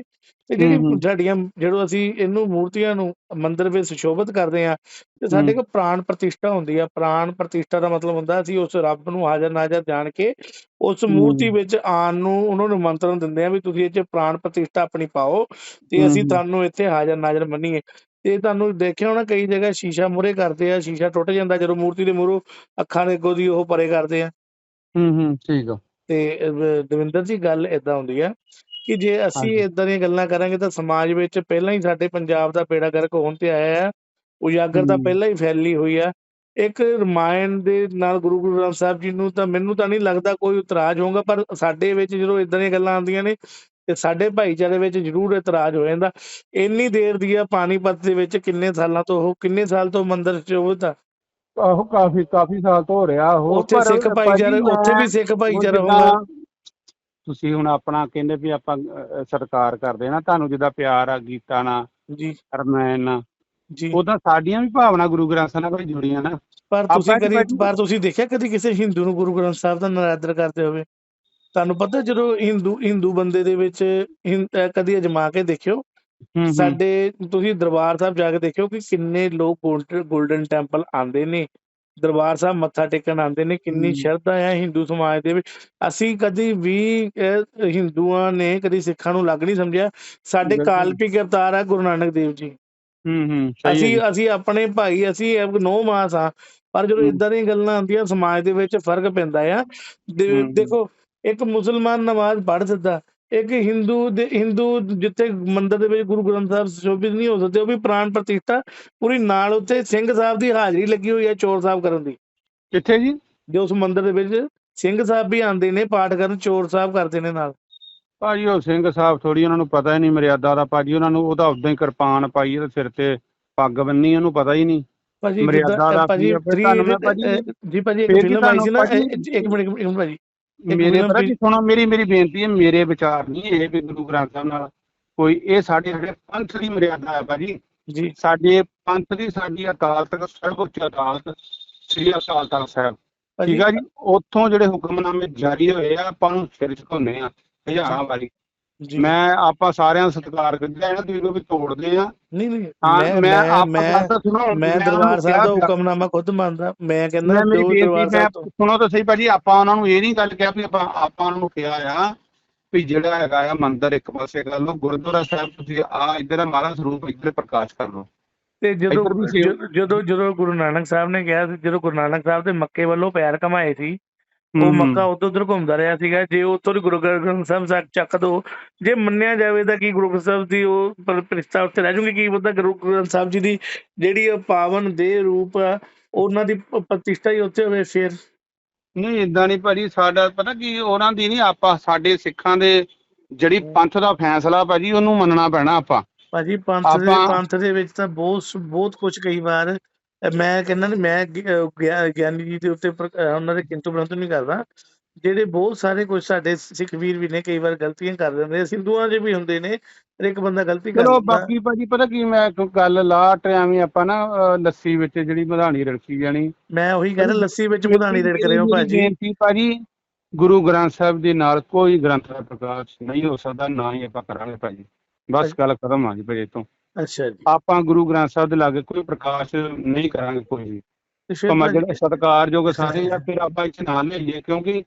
ਤੇ ਜਿਹੜੀ। ਸਾਡੀਆਂ ਜਦੋਂ ਅਸੀਂ ਇਹਨੂੰ ਮੂਰਤੀਆਂ ਨੂੰ ਮੰਦਿਰ ਵਿੱਚ ਸੁਸ਼ੋਭਿਤ ਕਰਦੇ ਆ ਤੇ ਸਾਡੇ। ਕੋਲ ਪ੍ਰਾਣ ਪ੍ਰਤਿਸ਼ਠਾ ਹੁੰਦੀ ਆ ਪ੍ਰਾਣ ਪ੍ਰਤਿਸ਼ਠਾ ਦਾ ਮਤਲਬ ਹੁੰਦਾ ਅਸੀਂ ਉਸ ਰੱਬ ਨੂੰ ਹਾਜ਼ਰ ਨਾਜ਼ਰ ਜਾਣ ਕੇ ਉਸ ਮੂਰਤੀ। ਵਿੱਚ ਆਣ ਨੂੰ ਉਹਨਾਂ ਨੂੰ ਮੰਤਰਨ ਦਿੰਦੇ ਆ ਵੀ ਤੁਸੀਂ ਇਹ ਚ ਪ੍ਰਾਣ ਪ੍ਰਤਿਸ਼ਠਾ ਆਪਣੀ ਪਾਓ ਤੇ ਅਸੀਂ। ਤੁਹਾਨੂੰ ਇੱਥੇ ਹਾਜ਼ਰ ਨਾਜ਼ਰ ਮੰਨੀਏ ਤੇ ਤੁਹਾਨੂੰ ਦੇਖਿਆ ਹੋਣਾ ਕਈ ਜਗ੍ਹਾ ਸ਼ੀਸ਼ਾ ਮੂਹਰੇ ਕਰਦੇ ਆ ਸ਼ੀਸ਼ਾ ਟੁੱਟ ਜਾਂਦਾ ਜਦੋਂ ਮੂਰਤੀ ਦੇ ਮੂਹਰੋਂ ਅੱਖਾਂ ਦੇ ਅੱਗੋਂ ਦੀ ਉਹ ਪਰੇ ਕਰਦੇ ਆ ਹੂੰ ਹੂੰ ਠੀਕ ਆ ਤੇ ਦਵਿੰਦਰ ਜੀ ਗੱਲ ਏਦਾਂ ਹੁੰਦੀ ਆ ਕਿ ਜੇ ਅਸੀਂ। ਏਦਾਂ ਦੀਆਂ ਗੱਲਾਂ ਕਰਾਂਗੇ ਤਾਂ ਸਮਾਜ ਵਿੱਚ ਪਹਿਲਾਂ ਹੀ ਸਾਡੇ ਪੰਜਾਬ ਦਾ ਬੇੜਾ ਗਰਕ ਹੋਣ ਤੇ ਆਇਆ ਆ ਉਜਾਗਰ ਤਾਂ। ਪਹਿਲਾਂ ਹੀ ਫੈਲੀ ਹੋਈ ਆ ਇੱਕ ਰਮਾਇਣ ਦੇ ਨਾਲ ਗੁਰੂ ਗੁਰੂ ਗ੍ਰੰਥ ਸਾਹਿਬ ਜੀ ਨੂੰ ਤਾਂ ਮੈਨੂੰ ਤਾਂ ਨਹੀਂ ਲੱਗਦਾ ਕੋਈ ਇਤਰਾਜ਼ ਹੋਊਗਾ ਪਰ ਸਾਡੇ ਵਿੱਚ ਜਦੋਂ ਇਦਾਂ ਦੀਆਂ ਗੱਲਾਂ ਆਉਂਦੀਆਂ ਨੇ ਤੇ ਸਾਡੇ ਭਾਈਚਾਰੇ ਵਿੱਚ ਜ਼ਰੂਰ ਇਤਰਾਜ਼ ਹੋ ਜਾਂਦਾ ਇੰਨੀ ਦੇਰ ਦੀ ਆ ਪਾਣੀਪਤ ਦੇ ਵਿੱਚ ਕਿੰਨੇ ਸਾਲਾਂ ਤੋਂ ਉਹ ਕਿੰਨੇ ਸਾਲ ਤੋਂ ਮੰਦਿਰ ਚ ਉਹ ਤਾਂ ਆਹੋ ਕਾਫੀ ਕਾਫੀ ਸਾਲ ਤੋਂ ਹੋ ਰਿਹਾ ਉਹ ਉੱਥੇ ਪਰ ਸਿੱਖ ਭਾਜੀ ਭਾਈਚਾਰੇ ਉੱਥੇ ਮੈਂ- ਵੀ ਸਿੱਖ ਭਾਈਚਾਰਾ ਜਿੱਦਾਂ ਹੋਊਗਾ। ਤੁਸੀਂ ਹੁਣ ਆਪਣਾ ਕਹਿੰਦੇ ਵੀ ਆਪਾਂ ਅਹ, ਸਤਿਕਾਰ ਕਰਦੇ ਨਾ ਤੁਹਾਨੂੰ ਜਿੱਦਾਂ ਪਿਆਰ ਆ ਗੀਤਾਂ ਨਾਲ ਜੀ। ਨਾਲ ਜੀ। ਉਦਾਂ ਸਾਡੀਆਂ ਵੀ ਭਾਵਨਾ ਗੁਰੂ ਗ੍ਰੰਥ ਸਾਹਿਬ ਨਾਲ ਜੁੜੀਆਂ ਨਾ। ਪਰ ਤੁਸੀਂ ਆਪਾਂ ਕਦੀ ਭਾਜੀ- ਪਰ ਤੁਸੀਂ ਦੇਖਿਆ ਕਦੀ ਕਿਸੇ ਹਿੰਦੂ ਨੂੰ ਗੁਰੂ ਗ੍ਰੰਥ ਸਾਹਿਬ ਦਾ ਨਰਾਦਰ ਕਰਦੇ ਹੋਵੇ? ਤੁਹਾਨੂੰ ਪਤਾ ਜਦੋਂ ਹਿੰਦੂ ਹਿੰਦੂ ਬੰਦੇ ਦੇ ਵਿੱਚ ਹਿੰ- ਅਹ ਕਦੀ ਅਜਮਾ ਕੇ ਦੇਖਿਓ? ਹੂੰ ਹੂੰ ਸਾਡੇ ਤੁਸੀਂ ਦਰਬਾਰ ਸਾਹਿਬ ਜਾ ਕੇ ਦੇਖਿਓ ਕਿ ਕਿੰਨੇ ਲੋਕ ਗੋਲਡਨ ਟੈਂਪਲ ਆਉਂਦੇ ਨੇ ਦਰਬਾਰ ਸਾਹਿਬ ਮੱਥਾ ਟੇਕਣ ਆਉਂਦੇ ਨੇ ਕਿੰਨੀ। ਸ਼ਰਧਾ ਹੈ ਹਿੰਦੂ ਸਮਾਜ ਦੇ ਵਿੱਚ ਅਸੀਂ ਕਦੀ ਵੀ ਹਿੰਦੂਆਂ ਨੇ ਕਦੀ ਸਿੱਖਾਂ ਨੂੰ ਲੱਗ ਨਹੀਂ ਸਮਝਿਆ ਸਾਡੇ ਬਿਲਕੁਲ। ਕਾਲਪਿਕ ਅਵਤਾਰ ਹੈ ਗੁਰੂ ਨਾਨਕ ਦੇਵ ਜੀ ਹੂੰ ਹੂੰ ਸਹੀ ਹੈ ਅਸੀਂ ਜੀ। ਅਸੀਂ ਆਪਣੇ ਭਾਈ ਅਸੀਂ ਨੋ ਮਾਸ ਆ ਪਰ ਜਦੋਂ ਹਮ। ਇਦਾਂ ਦੀਆਂ ਗੱਲਾਂ ਆਉਂਦੀਆਂ ਸਮਾਜ ਦੇ ਵਿੱਚ ਫ਼ਰਕ ਪੈਂਦਾ ਆ ਦੇ-। ਦੇਖੋ ਇੱਕ ਮੁਸਲਮਾਨ ਨਮਾਜ਼ ਪੜ੍ਹ ਸਕਦਾ ਇੱਕ ਹਿੰਦੂ ਦੇ ਹਿੰਦੂ ਜਿੱਥੇ ਮੰਦਿਰ ਦੇ ਵਿੱਚ ਗੁਰੂ ਗ੍ਰੰਥ ਸਾਹਿਬ ਸੁਸ਼ੋਭਿਤ ਨਹੀਂ ਹੋ ਸਕਦੇ ਉਹ ਵੀ ਪ੍ਰਾਣ ਪ੍ਰਤਿਸ਼ਠਾ ਪੂਰੀ ਨਾਲ ਉੱਥੇ ਸਿੰਘ ਸਾਹਿਬ ਦੀ ਹਾਜ਼ਰੀ ਲੱਗੀ ਹੋਈ ਹੈ ਚੋਰ ਸਾਹਿਬ ਕਰਨ ਦੀ। ਕਿੱਥੇ ਜੀ? ਜੋ ਉਸ ਮੰਦਿਰ ਦੇ ਵਿੱਚ ਸਿੰਘ ਸਾਹਿਬ ਵੀ ਆਉਂਦੇ ਨੇ ਪਾਠ ਕਰਨ ਚੋਰ ਸਾਹਿਬ ਕਰਦੇ ਨੇ ਨਾਲ। ਭਾਜੀ ਉਹ ਸਿੰਘ ਸਾਹਿਬ ਥੋੜੀ ਉਹਨਾਂ ਨੂੰ ਪਤਾ ਹੀ ਨਹੀਂ ਮਰਿਆਦਾ ਦਾ ਭਾਜੀ ਉਹਨਾਂ ਨੂੰ ਉਹਦਾ ਉਦਾਂ ਹੀ ਕਿਰਪਾਨ ਪਾਈ ਉਹਦੇ ਸਿਰ ਤੇ ਪੱਗ ਬੰਨੀ ਉਹਨੂੰ ਪਤਾ ਹੀ ਨਹੀਂ। ਭਾਜੀ ਮਰਿਆਦਾ ਦਾ ਭਾਜੀ ਜੀ ਭਾਜੀ ਇੱਕ ਫਿਲਮ ਆਈ ਸੀ ਨਾ ਇੱਕ ਮਿੰਟ ਇੱਕ ਮਿੰਟ ਭਾਜੀ। ਮੇਰੇ ਪਤਾ ਜੀ ਸੁਣੋ ਮੇਰੀ ਮੇਰੀ ਬੇਨਤੀ ਹੈ ਮੇਰੇ ਵਿਚਾਰ ਨਹੀਂ ਇਹ ਵੀ ਗੁਰੂ ਗ੍ਰੰਥ ਸਾਹਿਬ ਨਾਲ। ਕੋਈ ਇਹ ਸਾਡੇ ਜਿਹੜੇ ਪੰਥ ਦੀ ਮਰਿਆਦਾ ਹੈ ਭਾਜੀ। ਜੀ। ਸਾਡੇ ਪੰਥ ਦੀ ਸਾਡੀ ਅਕਾਲ ਤਖਤ ਸਰਵਉੱਚ ਅਦਾਲਤ ਸ੍ਰੀ ਅਕਾਲ ਤਖਤ ਸਾਹਿਬ। ਠੀਕ ਆ ਜੀ? ਉੱਥੋਂ ਜਿਹੜੇ ਹੁਕਮਨਾਮੇ ਜਾਰੀ ਹੋਏ ਆ ਆਪਾਂ ਨੂੰ ਸਿਰ ਝੁਕਾਉਂਦੇ ਆ ਹਜ਼ਾਰਾਂ ਵਾਰੀ ਮੈਂ ਆਪਾਂ ਸਾਰਿਆਂ ਦਾ ਸਤਿਕਾਰ ਕਰਦੇ ਆ ਇਹਨਾਂ ਦੀ ਵੀ ਤੋੜਦੇ ਆ। ਨਹੀਂ ਨਹੀਂ ਮੈਂ ਮੈਂ ਮੈਂ ਦਰਬਾਰ ਨੂੰ ਸਾਹਿਬ ਦਾ ਹੁਕਮਨਾਮਾ ਖੁਦ ਮੰਨਦਾ। ਮੈਂ ਕਹਿੰਦਾ ਮੇਰੀ ਜੋ ਦਰਬਾਰ ਸਾਹਿਬ ਸੁਣੋ ਤਾਂ ਸਹੀ ਭਾਜੀ ਆਪਾਂ ਉਹਨਾਂ ਨੂੰ ਇਹ ਨਹੀਂ ਗੱਲ ਕਿਹਾ ਵੀ ਆਪਾਂ ਆਪਾਂ ਉਹਨਾਂ ਨੂੰ ਕਿਹਾ ਆ ਵੀ ਜਿਹੜਾ ਹੈਗਾ ਆ ਮੰਦਿਰ ਇੱਕ ਪਾਸੇ ਕਰ ਲਓ ਗੁਰਦੁਆਰਾ ਸਾਹਿਬ ਤੁਸੀਂ ਆ ਇੱਧਰ ਮਾਲਾ ਸਰੂਪ ਇੱਧਰ ਪ੍ਰਕਾਸ਼ ਕਰ ਲਓ। ਤੇ ਜਦੋਂ- ਜਦੋਂ ਜਦੋਂ ਗੁਰੂ ਨਾਨਕ ਸਾਹਿਬ ਨੇ ਕਿਹਾ ਸੀ ਜਦੋਂ ਗੁਰੂ ਨਾਨਕ ਸਾਹਿਬ ਦੇ ਮੱਕੇ ਵੱਲੋਂ ਪੈਰ ਕਮਾਏ ਸੀ ਉਹ ਮੱਕਾ ਉਧਰ ਉਧਰ ਘੁੰਮਦਾ ਰਿਹਾ ਸੀਗਾ। ਜੇ ਉੱਥੋਂ ਦੀ ਗੁਰੂ ਗ੍ਰੰਥ ਸਾਹਿਬ ਚੱਕ- ਚੱਕ ਦੋ ਜੇ ਮੰਨਿਆ ਜਾਵੇ ਤਾਂ ਕੀ ਗੁਰੂ ਗ੍ਰੰਥ ਸਾਹਿਬ ਦੀ ਉਹ ਪਰ- ਪ੍ਰਿਸ਼ਤਾ ਉੱਤੇ ਰਹਿ ਜੂਗੀ? ਕੀ ਪਤਾ ਗੁਰੂ ਗ੍ਰੰਥ ਸਾਹਿਬ ਜੀ ਦੀ ਜਿਹੜੀ ਉਹ ਪਾਵਨ ਦੇ ਰੂਪ ਉਹਨਾਂ ਦੀ ਪ੍ਰਤਿਸ਼ਠਾ ਹੀ ਉੱਥੇ ਹੋਵੇ ਫਿਰ? ਨਹੀਂ ਇਦਾਂ ਨਹੀਂ ਭਾਜੀ। ਸਾਡਾ ਪਤਾ ਕੀ ਉਹਨਾਂ ਦੀ ਨਹੀਂ ਆਪਾਂ ਸਾਡੇ ਸਿੱਖਾਂ ਦੇ ਜਿਹੜੀ ਪੰਥ ਦਾ ਫੈਸਲਾ ਭਾਜੀ ਉਹਨੂੰ ਮੰਨਣਾ ਪੈਣਾ ਆਪਾਂ। ਭਾਜੀ ਪੰਥ ਦੇ ਪੰਥ ਦੇ ਵਿੱਚ ਤਾਂ ਬਹੁਤ ਬਹੁਤ ਕੁਝ ਕਈ ਵਾਰ ਮੈਂ ਕਹਿੰਦਾ ਨਹੀਂ ਮੈਂ ਗਿਆਨੀ ਜੀ ਦੇ ਉੱਤੇ ਪ੍ਰ- ਉਹਨਾਂ ਦੇ ਕਿੰਤੂ ਪ੍ਰੰਤੂ ਨਹੀਂ ਕਰਦਾ ਜਿਹੜੇ ਬਹੁਤ ਸਾਰੇ ਕੁਝ ਸਾਡੇ ਸਿੱਖ ਵੀਰ ਵੀ ਨੇ ਕਈ ਵਾਰ ਗਲਤੀਆਂ ਕਰ ਦਿੰਦੇ ਆ ਸਿੰਧੂਆਂ 'ਚ ਵੀ ਹੁੰਦੇ ਨੇ ਹਰ ਇੱਕ ਬੰਦਾ ਗਲਤੀ ਕਰ ਚਲੋ ਬਾਕੀ ਭਾਜੀ ਪਤਾ ਕੀ ਮੈਂ ਇੱਕ ਗੱਲ ਲਾਟ ਐਵੇਂ ਆਪਾਂ ਨਾ ਲੱਸੀ ਵਿੱਚ ਜਿਹੜੀ ਮਧਾਣੀ ਰੜਕੀ ਜਾਣੀ। ਮੈਂ ਉਹੀ ਕਹਿ ਰਿਹਾ ਲੱਸੀ ਵਿੱਚ ਮਧਾਣੀ ਰੜਕ ਰਹੇ ਹੋ ਭਾਜੀ। ਬੇਨਤੀ ਭਾਜੀ ਗੁਰੂ ਗ੍ਰੰਥ ਸਾਹਿਬ ਦੇ ਨਾਲ ਕੋਈ ਗ੍ਰੰਥ ਦਾ ਪ੍ਰਕਾਸ਼ ਨਹੀਂ ਹੋ ਸਕਦਾ ਨਾ ਹੀ ਆਪਾਂ ਕਰਾਂਗੇ ਭਾਜੀ। ਬਸ ਗੱਲ ਖਤਮ ਆ ਜੀ ਭਾਜੀ ਤੋਂ ਅੱਛਾ ਜੀ ਆਪਾਂ ਗੁਰੂ ਗ੍ਰੰਥ ਸਾਹਿਬ ਦੇ ਲਾਗੇ ਕੋਈ ਪ੍ਰਕਾਸ਼ ਨਹੀਂ ਕਰਾਂਗੇ ਕੋਈ ਵੀ ਭਾਵੇਂ ਜਿਹੜੇ ਸਤਿਕਾਰਯੋਗ ਸਾਰੇ ਆ ਫਿਰ ਆਪਾਂ ਇੱਥੇ ਨਾਲ ਲਈਏ ਕਿਉਂਕਿ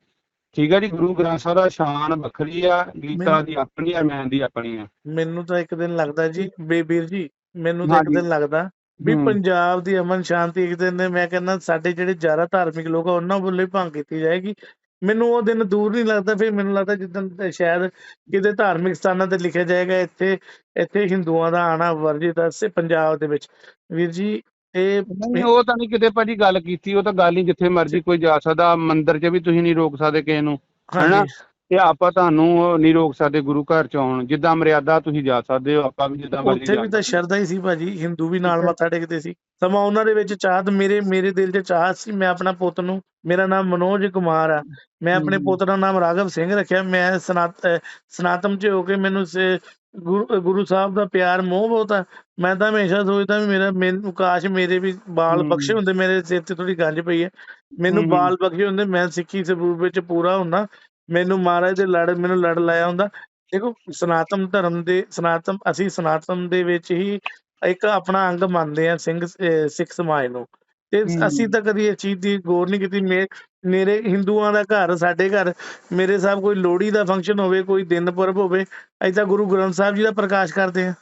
ਠੀਕ ਹੈ ਜੀ ਗੁਰੂ ਗ੍ਰੰਥ ਸਾਹਿਬ ਦਾ ਸ਼ਾਨ ਵੱਖਰੀ ਆ ਗੀਤਾ ਦੀ ਆਪਣੀ ਆ ਮੈਂ ਦੀ ਆਪਣੀ ਆ ਮੈਨੂੰ ਤਾਂ ਇੱਕ ਦਿਨ ਲੱਗਦਾ ਜੀ ਬੇਬੀਰ ਜੀ ਮੈਨੂੰ ਤਾਂ ਇੱਕ। ਦਿਨ ਲੱਗਦਾ ਵੀ। ਪੰਜਾਬ ਦੀ ਅਮਨ ਸ਼ਾਂਤੀ ਇੱਕ ਦਿਨ ਨੇ ਮੈਂ ਕਹਿੰਦਾ ਸਾਡੇ ਜਿਹੜੇ ਜ਼ਿਆਦਾ ਧਾਰਮਿਕ ਲੋਕ ਆ ਉਹਨਾਂ ਵੱਲੋਂ ਹੀ ਭੰਗ ਕੀਤੀ ਜਾਏਗੀ ਮੈਨੂੰ ਉਹ ਦਿਨ ਦੂਰ ਨਹੀਂ ਲੱਗਦਾ ਫਿਰ ਮੈਨੂੰ ਲੱਗਦਾ ਜਿੱਦਣ ਤੇ ਸ਼ਾਇਦ ਕਿਤੇ ਧਾਰਮਿਕ ਸਥਾਨਾਂ ਤੇ ਲਿਖਿਆ ਜਾਏਗਾ ਇੱਥੇ ਇੱਥੇ ਹਿੰਦੂਆਂ ਦਾ ਆਣਾ ਵਰਜਿਤ ਹੈ ਸੇ ਪੰਜਾਬ ਦੇ ਵਿੱਚ। ਵੀਰ ਜੀ ਇਹ ਨਹੀਂ ਉਹ ਤਾਂ ਨਹੀਂ ਕਿਤੇ ਭਾਜੀ ਗੱਲ ਕੀਤੀ ਉਹ ਤਾਂ ਗੱਲ ਹੀ ਜਿੱਥੇ ਮਰਜ਼ੀ ਕੋਈ ਜਾ ਸਕਦਾ ਮੰਦਿਰ 'ਚ ਵੀ ਤੁਸੀਂ ਨਹੀਂ ਰੋਕ ਸਕਦੇ ਕਿਸੇ ਨੂੰ ਹੈਨਾ? ਤੇ ਆਪਾਂ ਤੁਹਾਨੂੰ ਨਹੀਂ ਰੋਕ ਸਕਦੇ ਗੁਰੂ ਘਰ 'ਚ ਆਉਣ ਜਿੱਦਾਂ ਮਰਿਆਦਾ ਤੁਸੀਂ ਜਾ ਸਕਦੇ ਹੋ ਆਪਾਂ ਵੀ ਜਿੱਦਾਂ ਮਰਜ਼ੀ ਉੱਥੇ ਵੀ ਤਾਂ ਸ਼ਰਧਾ ਹੀ ਸੀ ਭਾਜੀ ਹਿੰਦੂ ਵੀ ਨਾਲ। ਮੱਥਾ ਟੇਕਦੇ ਸੀ ਸਮਾਂ ਉਹਨਾਂ ਦੇ ਵਿੱਚ ਚਾਹਤ ਮੇਰੇ ਮੇਰੇ ਦਿਲ 'ਚ ਚਾਹਤ ਸੀ ਮੈਂ ਆਪਣਾ ਪੁੱਤ ਨੂੰ ਮੇਰਾ ਨਾਮ ਮਨੋਜ ਕੁਮਾਰ ਆ ਮੈਂ ਆਪਣੇ। ਪੁੱਤ ਦਾ ਨਾਮ ਰਾਘਵ ਸਿੰਘ ਰੱਖਿਆ ਮੈਂ ਸਨਾਤ ਸਨਾਤਮ 'ਚ ਹੋ ਕੇ ਮੈਨੂੰ ਗੁਰੂ ਸਾਹਿਬ ਦਾ ਪਿਆਰ ਮੋਹ ਬਹੁਤ ਆ ਮੈਂ ਤਾਂ ਹਮੇਸ਼ਾ ਸੋਚਦਾ ਵੀ ਮੇਰਾ ਮੈਨੂੰ ਕਾਸ਼ ਮੇਰੇ ਵੀ ਬਾਲ। ਬਖਸ਼ੇ ਹੁੰਦੇ ਮੇਰੇ ਸਿਰ ਤੇ ਥੋੜੀ ਗੰਜ ਪਈ ਹੈ ਮੈਨੂੰ। ਬਾਲ ਬਖਸ਼ੇ ਹੁੰਦੇ ਮੈਂ ਸਿੱਖੀ ਸਰੂਪ ਵਿੱਚ ਪੂਰਾ ਹੁੰਦਾ ਮੈਨੂੰ ਮਹਾਰਾਜ ਦੇ ਲੜ ਮੈਨੂੰ ਲੜ ਲਾਇਆ ਹੁੰਦਾ। ਦੇਖੋ ਸਨਾਤਨ ਧਰਮ ਦੇ ਸਨਾਤਨ ਅਸੀਂ ਸਨਾਤਨ ਦੇ ਵਿੱਚ ਹੀ ਇੱਕ ਆਪਣਾ ਅੰਗ ਮੰਨਦੇ ਆ ਸਿੰਘ ਸਿੱਖ ਸਮਾਜ ਨੂੰ। ਤੇ। ਅਸੀਂ ਤਾਂ ਕਦੀ ਇਹ ਚੀਜ਼ ਦੀ ਗੌਰ ਨਹੀਂ ਕੀਤੀ। ਮੇਰੇ ਹਿੰਦੂਆਂ ਦਾ ਘਰ ਸਾਡੇ ਘਰ ਮੇਰੇ ਸਾਹਿਬ ਕੋਈ ਲੋਹੜੀ ਦਾ ਫੰਕਸ਼ਨ ਹੋਵੇ ਕੋਈ ਦਿਨ ਪੁਰਬ ਹੋਵੇ ਅਸੀਂ ਤਾਂ ਗੁਰੂ ਗ੍ਰੰਥ ਸਾਹਿਬ ਜੀ ਦਾ ਪ੍ਰਕਾਸ਼ ਕਰਦੇ ਆ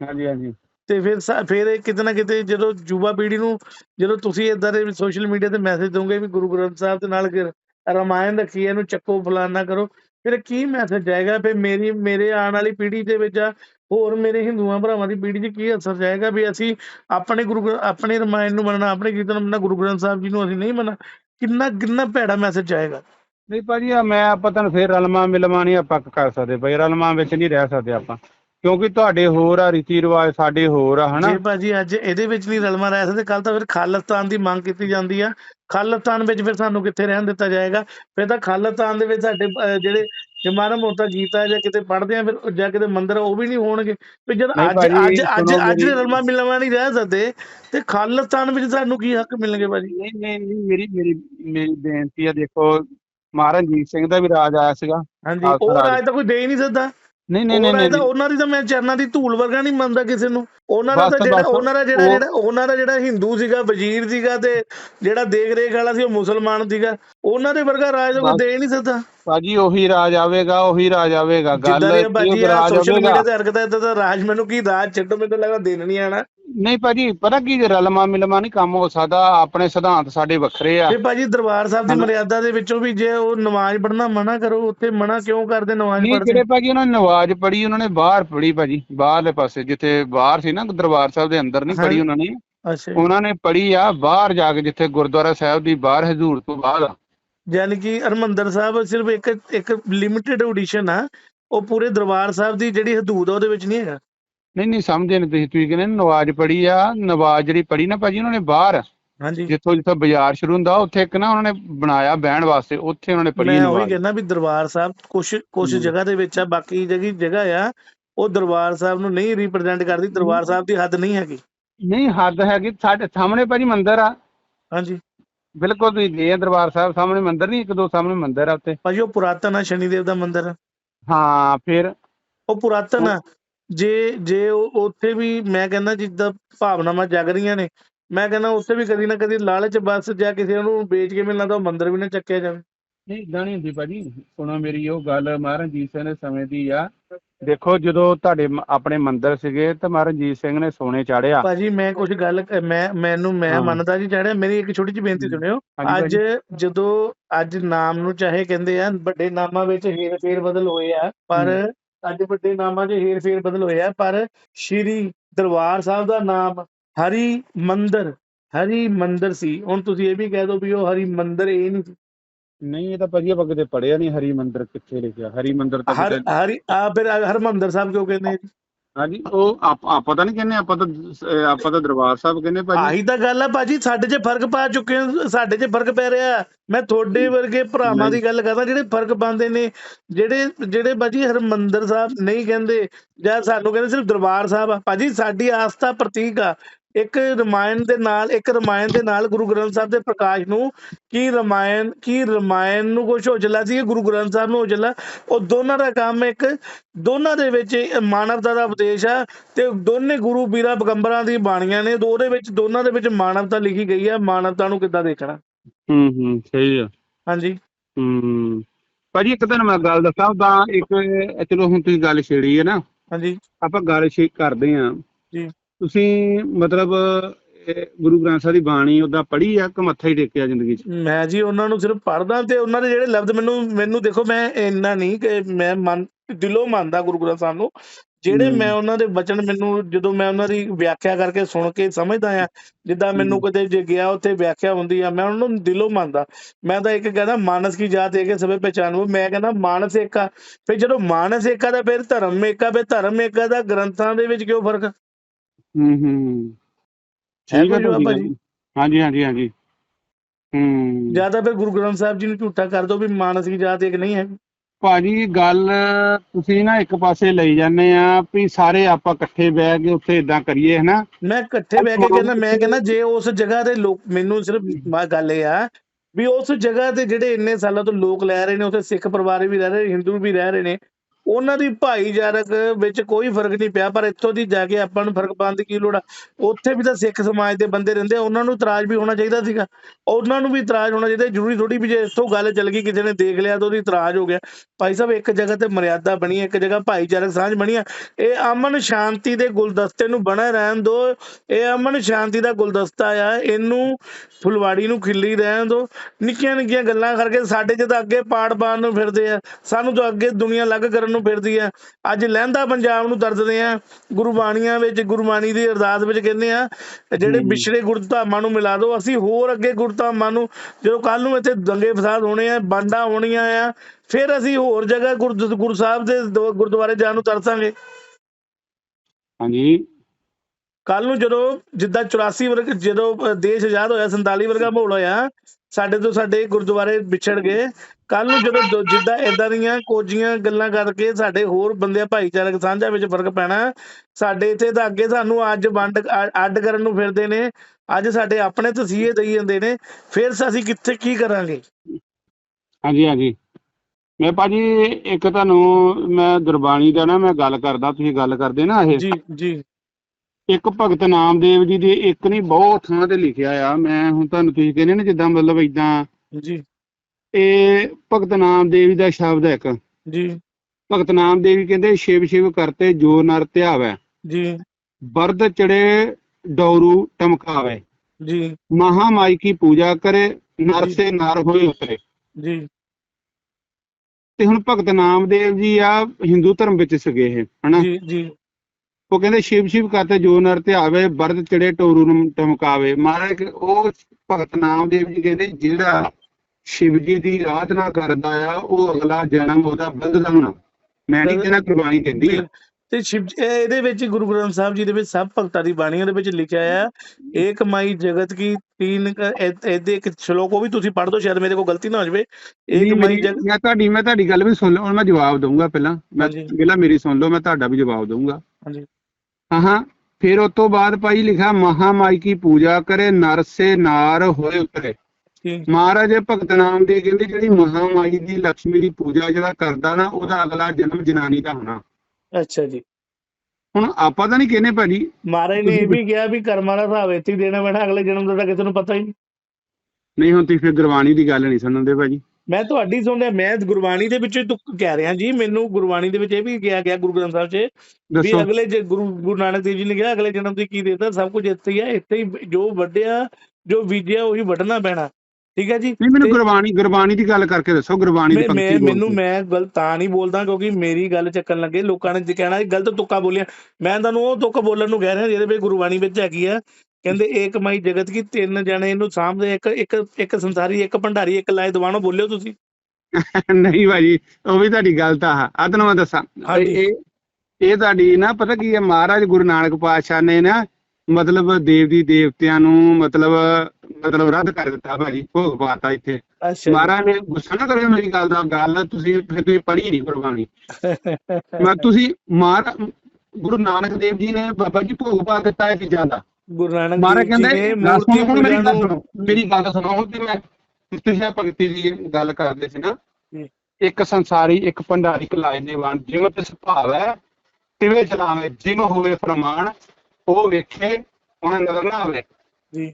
ਹਾਂਜੀ ਹਾਂਜੀ। ਤੇ ਫਿਰ ਫਿਰ ਇਹ ਕਿਤੇ ਨਾ ਕਿਤੇ ਜਦੋਂ ਯੁਵਾ ਪੀੜ੍ਹੀ ਨੂੰ ਜਦੋਂ ਤੁਸੀਂ ਇਦਾਂ ਦੇ ਸੋਸ਼ਲ ਮੀਡੀਆ ਤੇ ਮੈਸੇਜ ਦੋਗੇ ਵੀ ਗੁਰੂ ਗ੍ਰੰਥ ਸਾਹਿਬ ਦੇ ਨਾਲ ਕਿ ਰਮਾਇਣ ਰੱਖੀ ਇਹਨੂੰ ਚੱਕੋ, ਫਲਾਨਾ ਕਰੋ। ਫਿਰ ਕੀ ਮੈਸੇਜ ਜਾਏਗਾ ਫਿਰ ਮੇਰੀ, ਮੇਰੇ ਆਉਣ ਵਾਲੀ ਪੀੜ੍ਹੀ ਦੇ ਵਿੱਚ ਆ, ਹੋਰ ਮੇਰੇ ਹਿੰਦੂਆਂ ਭਰਾਵਾਂ ਦੀ ਪੀੜ੍ਹੀ 'ਚ ਕੀ ਅਸਰ ਜਾਏਗਾ ਵੀ ਅਸੀਂ ਆਪਣੇ ਗੁਰੂ ਆਪਣੇ ਰਾਮਾਇਣ ਨੂੰ ਮੰਨਣਾ, ਆਪਣੇ ਕੀਰਤਨ ਨੂੰ ਮੰਨਣਾ, ਗੁਰੂ ਗ੍ਰੰਥ ਸਾਹਿਬ ਜੀ ਨੂੰ ਅਸੀਂ ਨਹੀਂ ਮੰਨਣਾ। ਕਿੰਨਾ ਕਿੰਨਾ ਭੈੜਾ ਮੈਸੇਜ ਜਾਏਗਾ ਨਹੀਂ ਭਾਜੀ, ਆ ਮੈਂ ਆਪਾਂ ਤੁਹਾਨੂੰ ਫੇਰ ਰਲਮਾ ਮਿਲਮਾ ਨਹੀਂ ਆਪਾਂ ਕਰ ਸਕਦੇ। ਭਾਈ ਰਲਮਾ ਵਿੱਚ ਨਹੀਂ ਰਹਿ ਸਕਦੇ ਆਪਾਂ। ਕਿਉਂਕਿ ਤੁਹਾਡੇ ਹੋਰ ਆ ਰੀਤੀ ਰਿਵਾਜ ਸਾਡੇ ਹੋਰ ਆ ਹਨਾ? ਜੇ ਭਾਜੀ ਅੱਜ ਇਹਦੇ ਵਿੱਚ ਨਹੀਂ ਰਲਮਾ ਰਹਿ ਸਕਦੇ ਕੱਲ ਤਾਂ ਫਿਰ ਖਾਲਿਸਤਾਨ ਦੀ ਮੰਗ ਕੀਤੀ ਜਾਂਦੀ ਆ। ਖਾਲਿਸਤਾਨ ਵਿੱਚ ਫਿਰ ਸਾਨੂੰ ਕਿੱਥੇ ਰਹਿਣ ਦਿੱਤਾ ਜਾਏਗਾ? ਫਿਰ ਤਾਂ ਖਾਲਿਸਤਾਨ ਦੇ ਵਿੱਚ ਸਾਡੇ ਜਿਹੜੇ ਜੇ ਮਾੜਾ ਮੋਟਾ ਗੀਤਾ ਜਾਂ ਕਿਤੇ ਪੜ੍ਹਦੇ ਆ ਫਿਰ ਜਾਂ ਕਿਤੇ ਮੰਦਿਰ ਉਹ ਵੀ ਨਹੀਂ ਹੋਣਗੇ। ਵੀ ਜਦ ਅੱਜ ਅੱਜ ਅੱਜ ਅੱਜ ਰਲਮਾ ਮਿਲਮਾ ਨਹੀਂ ਰਹਿ ਸਕਦੇ ਤੇ ਖਾਲਿਸਤਾਨ ਵਿੱਚ ਸਾਨੂੰ ਕੀ ਹੱਕ ਮਿਲਣਗੇ ਭਾਜੀ? ਨਹੀਂ ਨਹੀਂ ਨਹੀਂ ਮੇਰੀ ਮੇਰੀ ਮੇਰੀ ਬੇਨਤੀ ਆ ਦੇਖੋ ਮਹਾਰਾਜ ਰਣਜੀਤ ਸਿੰਘ ਦਾ ਵੀ ਰਾਜ ਆਇਆ ਸੀਗਾ ਹਾਂਜੀ ਉਹ ਰਾਜ। ਰਾਜ ਤਾਂ ਕੋਈ ਦੇ ਹੀ ਨਹੀਂ ਸਕਦਾ। ਨਹੀਂ ਨਹੀਂ ਨਹੀਂ ਨਹੀਂ ਤਾਂ ਉਹਨਾਂ ਦੀ ਤਾਂ ਮੈਂ ਚਰਨਾਂ ਦੀ ਧੂਲ ਵਰਗਾ ਨਹੀਂ ਮੰਨਦਾ ਕਿਸੇ ਨੂੰ। ਉਹਨਾਂ ਦਾ ਤਾਂ ਜਿਹੜਾ ਉਹਨਾਂ ਦਾ ਜਿਹੜਾ ਜਿਹੜਾ ਉਹਨਾਂ ਦਾ ਜਿਹੜਾ ਹਿੰਦੂ ਸੀਗਾ ਵਜ਼ੀਰ ਸੀਗਾ ਤੇ ਜਿਹੜਾ ਦੇਖ ਰੇਖ ਵਾਲਾ ਸੀ ਉਹ ਮੁਸਲਮਾਨ ਸੀਗਾ। ਉਹਨਾਂ ਦੇ ਵਰਗਾ ਰਾਜ ਤਾਂ ਕੋਈ। ਦੇ ਹੀ ਨਹੀਂ ਸਕਦਾ। ਭਾਜੀ ਉਹੀ ਰਾਜ ਆਵੇਗਾ ਉਹੀ ਰਾਜ ਆਵੇਗਾ। ਗੱਲ ਜਿੱਦਾਂ ਬਾਜੀ ਸੋਸ਼ਲ ਮੀਡੀਆ ਤੇ ਹਰਕਤਾਂ ਇਦਾਂ ਦਾ ਰਾਜ ਮੈਨੂੰ ਕੀ ਰਾਜ ਛੱਡੋ ਮੈਨੂੰ ਤਾਂ ਲੱਗਦਾ ਦਿਨ ਨਹੀਂ ਆਣਾ ਨਹੀਂ ਭਾਜੀ ਪਤਾ ਕੀ ਜੇ ਰਲਮਾ ਮਿਲਮਾ ਨਹੀਂ ਕੰਮ ਹੋ ਸਕਦਾ ਆਪਣੇ ਸਿਧਾਂਤ ਸਾਡੇ ਵੱਖਰੇ ਆ ਤੇ ਭਾਜੀ ਦਰਬਾਰ ਸਾਹਿਬ ਦੀ? ਮਰਿਆਦਾ ਦੇ ਵਿੱਚੋਂ ਵੀ ਜੇ ਉਹ ਨਮਾਜ਼ ਪੜ੍ਹਨਾ ਮਨਾ ਕਰੋ ਉੱਥੇ ਮਨਾ ਕਿਉਂ ਕਰਦੇ ਨਮਾਜ਼ ਨਹੀਂ ਜਿਹੜੇ ਭਾਜੀ ਉਹਨਾਂ ਨੇ ਨਵਾਜ਼ ਪੜ੍ਹੀ ਉਹਨਾਂ ਨੇ ਬਾਹਰ ਪੜ੍ਹੀ ਭਾਜੀ ਬਾਹਰਲੇ ਪਾਸੇ ਜਿੱਥੇ ਬਾਹਰ ਸੀ ਨਾ ਦਰਬਾਰ ਸਾਹਿਬ ਦੇ ਅੰਦਰ ਨਹੀਂ। ਪੜ੍ਹੀ ਉਹਨਾਂ ਨੇ ਅੱਛਾ। ਉਹਨਾਂ ਨੇ ਪੜ੍ਹੀ ਆ ਬਾਹਰ ਜਾ ਕੇ ਜਿੱਥੇ ਗੁਰਦੁਆਰਾ ਸਾਹਿਬ ਦੀ ਬਾਹਰ ਹਜ਼ੂਰ ਤੋਂ ਬਾਅਦ ਆ ਯਾਨੀ ਕਿ ਹਰਮੰਦਰ ਸਾਹਿਬ ਸਿਰਫ ਇੱਕ ਇੱਕ ਲਿਮਿਟਿਡ ਐਡੀਸ਼ਨ ਆ ਉਹ ਪੂਰੇ ਦਰਬਾਰ ਸਾਹਿਬ ਦੀ ਜਿਹੜੀ ਹਦੂਦ ਆ ਉਹਦੇ ਵਿੱਚ ਨਹੀਂ ਹੈਗਾ ਨਹੀਂ ਨਹੀਂ ਸਮਝੇ ਨਹੀਂ ਤੁਸੀਂ। ਤੁਸੀਂ ਕਹਿੰਦੇ ਨਵਾਜ਼ ਪੜ੍ਹੀ ਆ ਨਵਾਜ਼ ਜਿਹੜੀ ਪੜ੍ਹੀ ਨਾ ਭਾਜੀ ਉਹਨਾਂ ਨੇ ਬਾਹਰ। ਹਾਂਜੀ। ਜਿੱਥੋਂ ਜਿੱਥੋਂ ਬਾਜ਼ਾਰ ਸ਼ੁਰੂ ਹੁੰਦਾ ਉੱਥੇ ਇੱਕ ਨਾ ਉਹਨਾਂ ਨੇ ਬਣਾਇਆ ਬਹਿਣ ਵਾਸਤੇ ਉੱਥੇ ਉਹਨਾਂ ਨੇ ਪੜ੍ਹੀ ਮੈਂ ਉਹੀ ਨਵਾਜ਼। ਕਹਿੰਦਾ ਵੀ ਦਰਬਾਰ ਸਾਹਿਬ ਕੁਛ ਕੁਛ ਹਮ। ਜਗ੍ਹਾ ਦੇ ਵਿੱਚ ਆ ਬਾਕੀ ਜਿਹੜੀ ਜਗ੍ਹਾ ਆ ਉਹ ਦਰਬਾਰ ਸਾਹਿਬ ਨੂੰ ਨਹੀਂ ਰਿਪਰੈਜ਼ੈਂਟ ਕਰਦੀ ਦਰਬਾਰ ਸਾਹਿਬ ਦੀ ਹੱਦ ਨਹੀਂ ਹੈਗੀ। ਨਹੀਂ ਹੱਦ ਹੈਗੀ ਸਾਡੇ ਸਾਹਮਣੇ ਭਾਜੀ ਮੰਦਿਰ ਆ। ਹਾਂਜੀ। ਬਿਲਕੁਲ ਤੁਸੀਂ ਗਏ ਆ ਦਰਬਾਰ ਸਾਹਿਬ ਸਾਹਮਣੇ ਮੰਦਿਰ ਨਹੀਂ ਇੱਕ ਦੋ ਸਾਹਮਣੇ ਮੰਦਿਰ ਆ ਉੱਤੇ ਭਾਜੀ ਉਹ ਪੁਰਾਤਨ ਆ ਸ਼ਨੀਦੇਵ ਦਾ ਮੰਦਿਰ। ਹਾਂ ਫਿਰ ਉਹ ਪੁਰਾਤਨ ਆ। ਜੇ ਜੇ ਉਹ ਉੱਥੇ ਵੀ ਮੈਂ ਕਹਿੰਦਾ ਜਿੱਦਾਂ ਭਾਵਨਾਵਾਂ ਜਗ ਰਹੀਆਂ ਨੇ ਮੈਂ ਕਹਿੰਦਾ ਉੱਥੇ ਵੀ ਕਦੀ ਨਾ ਕਦੀ ਲਾਲਚ ਬਸ ਜਾਂ ਕਿਸੇ ਨੂੰ ਵੇਚ ਕੇ ਮਿਲਣਾ ਤਾਂ ਮੰਦਿਰ ਵੀ ਨਾ ਚੱਕਿਆ ਜਾਵੇ ਨਹੀਂ ਇਦਾਂ ਨਹੀਂ ਹੁੰਦੀ ਭਾਜੀ ਸੁਣੋ ਮੇਰੀ ਉਹ ਗੱਲ ਮਹਾਰਾਜ ਰਣਜੀਤ ਸਿੰਘ ਦੇ ਸਮੇਂ ਦੀ ਆ ਦੇਖੋ ਜਦੋਂ ਤੁਹਾਡੇ ਮ- ਆਪਣੇ ਮੰਦਿਰ ਸੀਗੇ ਤਾਂ ਮਹਾਰਾਜ ਰਣਜੀਤ ਸਿੰਘ ਨੇ ਸੋਨੇ ਚਾੜਿਆ ਭਾਜੀ ਮੈਂ ਕੁਝ ਗੱਲ ਮੈਂ ਮੈਨੂੰ ਮੈਂ ਹਾਂ। ਮੰਨਦਾ ਜੀ ਚੜਿਆ ਮੇਰੀ ਇੱਕ ਛੋਟੀ ਜਿਹੀ ਬੇਨਤੀ। ਸੁਣਿਓ ਹਾਂਜੀ ਅੱਜ ਭਾਜੀ। ਜਦੋਂ ਅੱਜ ਨਾਮ ਨੂੰ ਚਾਹੇ ਕਹਿੰਦੇ ਆ ਵੱਡੇ ਨਾਮਾਂ ਵਿੱਚ ਹੇਰ ਫੇਰ ਬਦਲ ਹੋਏ ਆ ਪਰ ਅੱਜ ਵੱਡੇ ਨਾਮਾਂ 'ਚ ਹੇਰ ਫੇਰ ਬਦਲ ਹੋਏ ਆ ਪਰ ਸ਼੍ਰੀ ਦਰਬਾਰ ਸਾਹਿਬ ਦਾ ਨਾਮ ਹਰੀ ਮੰਦਰ ਹਰੀ ਮੰਦਰ ਸੀ ਹੁਣ ਤੁਸੀਂ ਇਹ ਵੀ ਕਹਿ ਦਿਓ ਵੀ ਉਹ ਹਰੀ ਮੰਦਰ ਇਹ ਨਹੀਂ ਸੀ। ਨਹੀਂ ਇਹ ਤਾਂ ਭਾਜੀ ਆਪਾਂ ਕਿਤੇ ਪੜਿਆ ਨਹੀਂ ਹਰੀ ਮੰਦਿਰ ਕਿੱਥੇ ਲਿਖਿਆ ਹਰੀ ਮੰਦਿਰ ਤਾਂ ਹਰ ਆ ਫਿਰ ਹਰਮੰਦਰ ਸਾਹਿਬ ਕਿਉਂ ਕਹਿੰਦੇ? ਹਾਂਜੀ ਉਹ ਆਪ- ਆਪਾਂ ਤਾਂ ਨਹੀਂ ਕਹਿੰਦੇ ਆਪਾਂ ਤਾਂ ਆਪਾਂ ਤਾਂ ਦਰਬਾਰ ਸਾਹਿਬ ਕਹਿੰਦੇ ਭਾਜੀ। ਆਹੀ ਤਾਂ ਗੱਲ ਆ ਭਾਜੀ ਸਾਡੇ 'ਚ ਫ਼ਰਕ ਪਾ ਚੁੱਕੇ ਆ ਸਾਡੇ 'ਚ ਫ਼ਰਕ ਪੈ ਰਿਹਾ। ਮੈਂ ਤੁਹਾਡੇ ਵਰਗੇ ਭਰਾਵਾਂ ਦੀ ਗੱਲ ਕਰਦਾ ਜਿਹੜੇ ਫ਼ਰਕ ਪਾਉਂਦੇ ਨੇ ਜਿਹੜੇ ਜਿਹੜੇ ਭਾਜੀ ਹਰਮੰਦਰ ਸਾਹਿਬ ਨਹੀਂ ਕਹਿੰਦੇ ਜਾਂ ਸਾਨੂੰ ਕਹਿੰਦੇ ਸਿਰਫ ਦਰਬਾਰ ਸਾਹਿਬ ਆ। ਭਾਜੀ ਸਾਡੀ ਆਸਥਾ ਪ੍ਰਤੀਕ ਆ। ਇੱਕ ਰਮਾਇਣ ਦੇ ਨਾਲ ਇੱਕ ਰਮਾਇਣ ਦੇ ਨਾਲ ਗੁਰੂ ਗ੍ਰੰਥ ਸਾਹਿਬ ਦੇ ਪ੍ਰਕਾਸ਼ ਨੂੰ ਕੀ ਰਮਾਇਣ ਕੀ ਰਮਾਇਣ ਨੂੰ ਹੋ ਚੱਲਾ ਸੀ ਗੁਰੂ ਗ੍ਰੰਥ ਸਾਹਿਬ ਨੂੰ ਚੱਲਾ ਉਹ ਦੋਨਾਂ ਦਾ ਕੰਮ ਇੱਕ ਦੋਨਾਂ ਦੇ ਵਿੱਚ ਮਾਨਵਤਾ ਦਾ ਉਪਦੇਸ਼ ਆ ਤੇ ਦੋਨੇ ਗੁਰੂ ਪੀਰਾਂ ਪੈਗੰਬਰਾਂ ਦੀ ਬਾਣੀਆਂ ਨੇ ਦੋ ਉਹਦੇ ਵਿੱਚ ਦੋਨਾਂ ਦੇ ਵਿੱਚ ਮਾਨਵਤਾ ਲਿਖੀ ਗਈ ਆ ਮਾਨਵਤਾ ਨੂੰ ਕਿੱਦਾਂ ਦੇਖਣਾ? ਹੂੰ ਹੂੰ ਸਹੀ ਆ। ਹਾਂਜੀ। ਹੂੰ ਭਾਜੀ ਇੱਕ ਦਿਨ ਮੈਂ ਗੱਲ ਦੱਸਾਂ ਤਾਂ ਇੱਕ ਚਲੋ ਹੁਣ ਤੁਸੀਂ ਗੱਲ ਛੇੜੀ ਹੈ ਨਾ। ਹਾਂਜੀ। ਆਪਾਂ ਗੱਲ ਛੇ ਕਰਦੇ ਆ ਜੀ। ਤੁਸੀਂ ਮਤਲਬ ਗੁਰੂ ਗ੍ਰੰਥ ਸਾਹਿਬ ਦੀ ਬਾਣੀ ਉਹਦਾ ਪੜ੍ਹੀ ਆ ਕਿ ਮੱਥਾ ਹੀ ਟੇਕਿਆ ਜ਼ਿੰਦਗੀ 'ਚ? ਮੈਂ ਜੀ ਉਹਨਾਂ ਨੂੰ ਸਿਰਫ ਪੜ੍ਹਦਾ ਤੇ ਉਹਨਾਂ ਦੇ ਜਿਹੜੇ ਲਫ਼ਜ਼ ਮੈਨੂੰ ਮੈਨੂੰ ਦੇਖੋ ਮੈਂ ਇੰਨਾ ਨਹੀਂ ਕਿ ਮੈਂ ਮਨ ਦਿਲੋਂ ਮੰਨਦਾ ਗੁਰੂ ਗ੍ਰੰਥ ਸਾਹਿਬ ਨੂੰ। ਜਿਹੜੇ। ਮੈਂ ਉਹਨਾਂ ਦੇ ਬਚਨ ਮੈਨੂੰ ਜਦੋਂ ਮੈਂ ਉਹਨਾਂ ਦੀ ਵਿਆਖਿਆ ਕਰਕੇ ਸੁਣ ਕੇ ਸਮਝਦਾ ਆ ਜਿੱਦਾਂ ਮੈਨੂੰ। ਕਦੇ ਜੇ ਗਿਆ ਉੱਥੇ ਵਿਆਖਿਆ ਹੁੰਦੀ ਆ ਮੈਂ ਉਹਨਾਂ ਨੂੰ ਦਿਲੋਂ ਮੰਨਦਾ। ਮੈਂ ਤਾਂ ਇੱਕ ਕਹਿੰਦਾ ਮਾਨਸ ਕੀ ਜਾਤ ਹੈ ਕਿ ਸਭੇ ਪਹਿਚਾਨੋ। ਮੈਂ ਕਹਿੰਦਾ ਮਾਨਸ ਏਕ। ਆ ਫਿਰ ਜਦੋਂ ਮਾਨਸ ਏਕ ਆ ਤਾਂ ਫਿਰ ਧਰਮ ਏਕ ਆ ਫਿਰ ਧਰਮ ਏਕ ਆ ਤਾਂ ਗ੍ਰੰਥਾਂ ਦੇ ਵਿੱਚ ਕਿਉਂ ਫ਼ਰਕ? ਹੂੰ ਹੂੰ ਹੈ। ਠੀਕ ਕੋਈ ਹੈ ਜਵਾਬ ਭਾਜੀ ਭਾਜੀ? ਹਾਂਜੀ ਹਾਂਜੀ ਹਾਂਜੀ। ਹੂੰ। ਜ਼ਿਆਦਾ ਫਿਰ ਗੁਰੂ ਗ੍ਰੰਥ ਸਾਹਿਬ ਜੀ ਨੂੰ ਝੂਠਾ ਕਰ ਦੋ ਵੀ ਮਾਨਸ ਕੀ ਜਾਤ ਇੱਕ ਨਹੀਂ ਹੈ। ਭਾਜੀ ਗੱਲ ਤੁਸੀਂ ਨਾ ਇੱਕ ਪਾਸੇ ਲਈ ਜਾਂਦੇ ਆ ਵੀ ਸਾਰੇ ਆਪਾਂ ਇਕੱਠੇ ਬਹਿ ਕੇ ਉੱਥੇ ਇਦਾਂ ਕਰੀਏ ਹਨਾ? ਮੈਂ ਇਕੱਠੇ ਬਹਿ ਕੇ ਕਹਿੰਦਾ ਮੈਂ ਕਹਿੰਦਾ ਜੇ ਉਸ ਜਗ੍ਹਾ ਤੇ ਲੋਕ ਮੈਨੂੰ ਸਿਰਫ ਮ- ਗੱਲ ਇਹ ਆ ਵੀ ਉਸ ਜਗ੍ਹਾ ਤੇ ਜਿਹੜੇ ਇੰਨੇ ਸਾਲਾਂ ਤੋਂ ਲੋਕ ਲੈ ਰਹੇ ਨੇ ਉੱਥੇ ਸਿੱਖ ਪਰਿਵਾਰ ਵੀ ਰਹਿ ਰਹੇ ਹਿੰਦੂ ਵੀ ਰਹਿ ਰਹੇ ਨੇ ਉਹਨਾਂ ਦੀ ਭਾਈਚਾਰਕ ਵਿੱਚ ਕੋਈ ਫ਼ਰਕ ਨਹੀਂ ਪਿਆ, ਪਰ ਇੱਥੋਂ ਦੀ ਜਾ ਕੇ ਆਪਾਂ ਨੂੰ ਫ਼ਰਕ ਪਾਉਣ ਦੀ ਕੀ ਲੋੜ ਆ? ਉੱਥੇ ਵੀ ਤਾਂ ਸਿੱਖ ਸਮਾਜ ਦੇ ਬੰਦੇ ਰਹਿੰਦੇ ਆ, ਉਹਨਾਂ ਨੂੰ ਇਤਰਾਜ਼ ਵੀ ਹੋਣਾ ਚਾਹੀਦਾ ਸੀਗਾ। ਉਹਨਾਂ ਨੂੰ ਵੀ ਇਤਰਾਜ਼ ਹੋਣਾ ਚਾਹੀਦਾ, ਜ਼ਰੂਰੀ ਥੋੜੀ ਵੀ ਜੇ ਇੱਥੋਂ ਗੱਲ ਚੱਲ ਗਈ, ਕਿਸੇ ਨੇ ਦੇਖ ਲਿਆ ਤਾਂ ਉਹਦੀ ਇਤਰਾਜ਼ ਹੋ ਗਿਆ। ਭਾਈ ਸਾਹਿਬ, ਇੱਕ ਜਗ੍ਹਾ ਤੇ ਮਰਿਆਦਾ ਬਣੀ ਇੱਕ ਜਗ੍ਹਾ ਭਾਈਚਾਰਕ ਸਾਂਝ ਬਣੀ ਆ। ਇਹ ਅਮਨ ਸ਼ਾਂਤੀ ਦੇ ਗੁਲਦਸਤੇ ਨੂੰ ਬਣਾ ਰਹਿਣ ਦੋ। ਇਹ ਅਮਨ ਸ਼ਾਂਤੀ ਦਾ ਗੁਲਦਸਤਾ ਆ, ਇਹਨੂੰ ਫੁਲਵਾੜੀ ਨੂੰ ਖਿੱਲੀ ਰਹਿਣ ਦੋ। ਨਿੱਕੀਆਂ ਨਿੱਕੀਆਂ ਗੱਲਾਂ ਕਰਕੇ ਸਾਡੇ ਚ ਅੱਗੇ ਪਾੜ ਪਾਣ ਨੂੰ ਫਿਰਦੇ ਆ। ਸਾਨੂੰ ਤਾਂ ਅੱਗੇ ਦੁਨੀਆ ਅਲੱਗ ਕਰਨ ਨੂੰ ਫਿਰਦੀ ਆ ਅੱਜ ਲਹਿੰਦਾ ਪੰਜਾਬ ਨੂੰ ਦਰਦਦੇ ਆ ਗੁਰਬਾਣੀਆਂ ਵਿੱਚ ਗੁਰਬਾਣੀ ਦੀ ਅਰਦਾਸ ਵਿੱਚ ਕਹਿੰਦੇ ਆ ਜਿਹੜੇ। ਵਿਛੜੇ ਗੁਰਧਾਮਾਂ ਨੂੰ ਮਿਲਾ ਦਿਓ। ਅਸੀਂ ਹੋਰ ਅੱਗੇ ਗੁਰਧਾਮਾਂ ਨੂੰ ਜਦੋਂ ਕੱਲ ਨੂੰ ਇੱਥੇ ਦੰਗੇ ਫਸਾਦ ਹੋਣੇ ਆ ਬਾਂਡਾਂ ਹੋਣੀਆਂ ਆ ਫਿਰ ਅਸੀਂ ਹੋਰ ਜਗ੍ਹਾ ਗੁਰ ਗੁਰੂ ਸਾਹਿਬ ਦੇ ਗੁਰਦੁਆਰੇ ਜਾਣ ਨੂੰ ਤਰਸਾਂਗੇ। ਹਾਂਜੀ। ਕੱਲ ਨੂੰ ਜਦੋਂ ਜਿੱਦਾਂ 84 ਵਰਗ ਜਦੋਂ ਦੇਸ਼ ਆਜ਼ਾਦ ਹੋਇਆ 47 ਵਰਗਾ ਮਾਹੌਲ ਹੋਇਆ ਸਾਡੇ ਤੋਂ ਸਾਡੇ ਗੁਰਦੁਆਰੇ ਵਿਛੜ ਗਏ। ਕੱਲ ਨੂੰ ਜਦੋਂ ਜਿੱਦਾਂ ਇਦਾਂ ਦੀਆਂ ਕੋਜੀਆਂ ਗੱਲਾਂ ਕਰਕੇ ਸਾਡੇ ਹੋਰ ਬੰਦੇ ਭਾਈਚਾਰਕ ਸਾਂਝਾ ਵਿੱਚ ਫ਼ਰਕ ਪੈਣਾ ਸਾਡੇ ਇੱਥੇ ਤਾਂ ਅੱਗੇ ਸਾਨੂੰ ਅੱਜ ਵੰਡ ਅੱਡ ਕਰਨ ਨੂੰ ਫਿਰਦੇ ਨੇ। ਅੱਜ ਸਾਡੇ ਆਪਣੇ ਤਸੀਹੇ ਦੇਈ ਜਾਂਦੇ ਨੇ। ਫਿਰ ਅਸੀਂ ਕਿੱਥੇ ਕੀ ਕਰਾਂਗੇ? ਹਾਂਜੀ ਹਾਂਜੀ। ਮੈਂ ਭਾਜੀ ਇੱਕ ਤੁਹਾਨੂੰ ਮੈਂ ਗੁਰਬਾਣੀ ਦਾ ਨਾ ਮੈਂ ਗੱਲ ਕਰਦਾ ਤੁਸੀਂ ਗੱਲ ਕਰਦੇ ਨਾ ਇਹ। ਜੀ ਜੀ। ਇੱਕ ਭਗਤ ਨਾਮਦੇਵ ਜੀ ਦੇ ਇੱਕ ਨਹੀਂ ਬਹੁਤ ਥਾਂ ਤੇ ਲਿਖਿਆ ਆ। ਮੈਂ ਹੁਣ ਤੁਹਾਨੂੰ ਤੁਸੀਂ ਕਹਿੰਦੇ ਨਾ ਜਿੱਦਾਂ ਮਤਲਬ ਇਦਾਂ ਜੀ। ਇਹ ਭਗਤ ਨਾਮਦੇਵ ਜੀ ਦਾ ਸ਼ਬਦ ਹੈ ਇੱਕ। ਜੀ। ਭਗਤ ਨਾਮਦੇਵ ਜੀ ਕਹਿੰਦੇ ਸ਼ਿਵ ਸ਼ਿਵ ਕਰਤੇ ਜੋ ਨਰ ਧਿਆਵੈ ਜੀ। ਬਰਦ ਚੜੇ ਡੌਰੂ ਟਮਕਾਵੇ ਜੀ। ਮਹਾਮਾਈ ਕੀ ਪੂਜਾ ਕਰੇ ਨਰ। ਸੇ ਨਰ ਹੋਏ ਉਤਰੇ। ਜੀ। ਤੇ ਹੁਣ ਭਗਤ ਨਾਮਦੇਵ ਜੀ ਆ ਹਿੰਦੂ ਧਰਮ ਵਿੱਚ ਸੀਗੇ ਇਹ ਹਨਾ? ਜੀ ਜੀ। ਉਹ ਕਹਿੰਦੇ ਸ਼ਿਵ ਸ਼ਿਵ ਕਰਤੇ ਜੋ ਨਰ ਧਿਆਵੇ ਬਰਦ ਚੜੇ ਟੋਰੂ ਨੂੰ ਟਮਕਾਵੇ। ਮਹਾਰਾਜ ਉਹ ਭਗਤ ਨਾਮਦੇਵ ਜੀ ਕਹਿੰਦੇ ਜਿਹੜਾ ਸ਼ਿਵ ਜੀ ਦੀ ਆਰਾਧਨਾ ਕਰਦਾ ਆ ਉਹ ਅਗਲਾ ਜਨਮ ਉਹਦਾ ਬੰਦਦਾ ਹੋਣਾ। ਮੈਂ ਨਹੀਂ ਕਹਿੰਦਾ ਕੁਰਬਾਨੀ ਕਹਿੰਦੀ ਆ। ਤੇ ਸ਼ਿਵ ਇਹਦੇ ਵਿੱਚ ਗੁਰੂ ਗ੍ਰੰਥ ਸਾਹਿਬ ਜੀ ਦੇ ਵਿੱਚ ਸਭ ਭਗਤਾਂ ਦੀ ਬਾਣੀਆਂ ਦੇ ਵਿੱਚ ਲਿਖਿਆ ਆ ਏਕ ਮਾਈ ਜਗਤ ਕੀ ਤੀਨ ਇਹਦੇ ਇੱਕ ਸ਼ਲੋਕ ਉਹ ਵੀ ਤੁਸੀਂ ਪੜ੍ਹ ਦਿਓ ਸ਼ਾਇਦ ਮੇਰੇ ਕੋਲ ਗਲਤੀ ਨਾ ਹੋ ਜਾਵੇ। ਏਕ ਮਾਈ ਜਗਤ ਮੈਂ ਤੁਹਾਡੀ ਮੈਂ ਤੁਹਾਡੀ ਗੱਲ ਵੀ ਸੁਣ ਲਓ ਹੁਣ ਮੈਂ ਜਵਾਬ ਦਊਂਗਾ ਪਹਿਲਾਂ। ਮੈਂ। ਪਹਿਲਾਂ ਮੇਰੀ ਸੁਣ ਲਓ ਮੈਂ ਤੁਹਾਡਾ ਵੀ ਜਵਾਬ ਦਊਂਗਾ। ਹਾਂਜੀ। ਹਾਂ ਫਿਰ ਉਸ ਤੋਂ ਬਾਅਦ ਭਾਈ ਲਿਖਿਆ ਮਹਾਮਾਈ ਕੀ ਪੂਜਾ ਕਰੇ ਨਰ ਸੇ ਨਾਰ ਹੋਏ ਉਤਰੇ। ਮਹਾਰਾਜ ਭਗਤ ਨਾਮ ਦੇ ਕਹਿੰਦੇ ਜਿਹੜੀ ਮਹਾਮਾਈ ਦੀ ਲక్ష్ਮੀ ਦੀ ਪੂਜਾ ਜਿਹੜਾ ਕਰਦਾ ਨਾ ਉਹਦਾ ਅਗਲਾ ਜਨਮ ਜਨਾਨੀ ਦਾ ਹੋਣਾ। ਅੱਛਾ ਜੀ। ਹੁਣ ਆਪਾਂ ਤਾਂ ਨਹੀਂ ਕਹਿੰਦੇ ਭਾਜੀ। ਮਹਾਰਾਜ ਨੇ ਇਹ ਵੀ ਕਿਹਾ ਵੀ ਕਰਮਾਂ ਦਾ ਹਿਸਾਬ ਇੱਥੇ ਦੇਣਾ ਪੈਣਾ ਅਗਲੇ ਜਨਮ ਦਾ ਤਾਂ ਕਿਸੇ ਨੂੰ ਪਤਾ ਹੀ ਨਹੀਂ। ਨਹੀਂ ਹੁਣ ਤੁਸੀਂ ਫਿਰ ਗੁਰਬਾਣੀ ਦੀ ਗੱਲ ਨਹੀਂ ਸੁਣਦੇ ਭਾਜੀ। ਮੈਂ ਤੁਹਾਡੀ ਸੁਣਿਆ ਮੈਂ ਗੁਰਬਾਣੀ ਦੇ ਵਿੱਚ ਤੁਕ ਕਹਿ ਰਿਹਾ ਜੀ ਮੈਨੂੰ ਗੁਰਬਾਣੀ ਦੇ ਵਿੱਚ ਇਹ ਵੀ ਕਿਹਾ ਗਿਆ ਗੁਰੂ ਗ੍ਰੰਥ ਸਾਹਿਬ 'ਚ ਵੀ ਅਗਲੇ ਜੇ ਗੁਰੂ ਗੁਰੂ ਨਾਨਕ ਦੇਵ ਜੀ ਨੇ ਕਿਹਾ ਅਗਲੇ ਜਨਮ ਦੀ ਕੀ ਦੇਤਾ ਸਭ ਕੁਝ ਇੱਥੇ ਹੀ ਹੈ ਇੱਥੇ ਹੀ ਜੋ ਵੱਡਿਆ ਜੋ ਬੀਜਿਆ ਉਹੀ ਵੱਢਣਾ ਪੈਣਾ। ਠੀਕ ਹੈ ਜੀ? ਨਹੀਂ ਮੈਨੂੰ ਤੇ- ਗੁਰਬਾਣੀ ਗੁਰਬਾਣੀ ਦੀ ਗੱਲ ਕਰਕੇ ਦੱਸੋ ਗੁਰਬਾਣੀ ਦੀ ਮੈਂ ਮੈਂ ਪੰਕਤੀ ਮੈਨੂੰ ਮੈਂ ਗਲਤ ਤਾਂ ਨਹੀਂ ਬੋਲਦਾ ਕਿਉਂਕਿ ਮੇਰੀ ਗੱਲ ਚੱਕਣ ਲੱਗੇ ਲੋਕਾਂ ਨੇ ਜੇ ਕਹਿਣਾ ਗਲਤ ਤੁੱਕਾ ਬੋਲਿਆ ਮੈਂ ਤੁਹਾਨੂੰ ਉਹ ਤੁੱਕ ਬੋਲਣ ਨੂੰ ਕਹਿ ਰਿਹਾ ਜਿਹਦੇ ਵਿੱਚ ਗੁਰਬਾਣੀ ਵਿੱਚ ਹੈਗੀ ਆ ਕਹਿੰਦੇ ਏਕ ਮਾਈ ਜਗਤ ਕੀ ਤਿੰਨ ਜਣੇ ਇਹਨੂੰ ਸਾਂਭਦੇ ਇੱਕ ਇੱਕ ਇੱਕ ਸੰਸਾਰੀ ਇੱਕ ਭੰਡਾਰੀ ਇੱਕ ਲਾਏ ਦੀਵਾਨੋ ਬੋਲਿਓ ਤੁਸੀਂ। ਨਹੀਂ ਭਾਜੀ ਉਹ ਵੀ ਤੁਹਾਡੀ ਗੱਲ ਤਾਂ ਆ। ਆ ਤੈਨੂੰ ਮੈਂ ਦੱਸਾਂ। ਇਹ ਇਹ ਤੁਹਾਡੀ ਨਾ ਪਤਾ ਕੀ ਹੈ ਮਹਾਰਾਜ ਗੁਰੂ ਨਾਨਕ ਪਾਤਸ਼ਾਹ ਨੇ ਨਾ ਮਤਲਬ ਦੇਵੀ ਦੇਵਤਿਆਂ ਨੂੰ ਮਤਲਬ ਮਤਲਬ ਰੱਦ ਕਰ ਦਿੱਤਾ ਭਾਜੀ ਭੋਗ ਪਾਤਾ ਇੱਥੇ। ਮਹਾਰਾਜ ਨੇ ਗੁੱਸਾ ਨਾ ਕਰਿਓ ਮੇਰੀ ਗੱਲ ਦਾ ਗੱਲ ਤੁਸੀਂ ਫਿਰ ਤੁਸੀਂ ਪੜ੍ਹੀ ਨਹੀਂ ਗੁਰਬਾਣੀ ਮੈਂ ਤੁਸੀਂ ਮਹਾਰਾ ਗੁਰੂ ਨਾਨਕ ਦੇਵ ਜੀ ਨੇ ਬਾਬਾ ਜੀ ਭੋਗ ਪਾ ਦਿੱਤਾ ਇਹ ਚੀਜ਼ਾਂ ਦਾ। ਗੁਰੂ ਨਾਨਕ ਮਹਾਰਾਜ ਕਹਿੰਦੇ ਮੂਰਤੀ ਹੁਣ ਮੇਰੀ ਗੱਲ ਸੁਣੋ ਮੇਰੀ ਗੱਲ ਸੁਣੋ ਹੁਣ ਤੇ ਮੈਂ ਤੁਸੀਂ ਭਗਤੀ ਦੀ ਗੱਲ ਕਰਦੇ ਸੀ ਨਾ। ਇੱਕ ਸੰਸਾਰੀ ਇੱਕ ਭੰਡਾਰੀ ਕਲਾਏ ਨੇ ਵੰਡ ਜਿਵੇਂ ਤੇ ਸੁਭਾਵ ਹੈ ਤਿਵੇਂ ਚਲਾਵੇ ਜਿਵੇਂ ਹੋਵੇ ਫਰਮਾਨ ਉਹ ਵੇਖੇ ਉਹਨਾਂ ਨਜ਼ਰ ਨਾ ਆਵੇ। ਜੀ।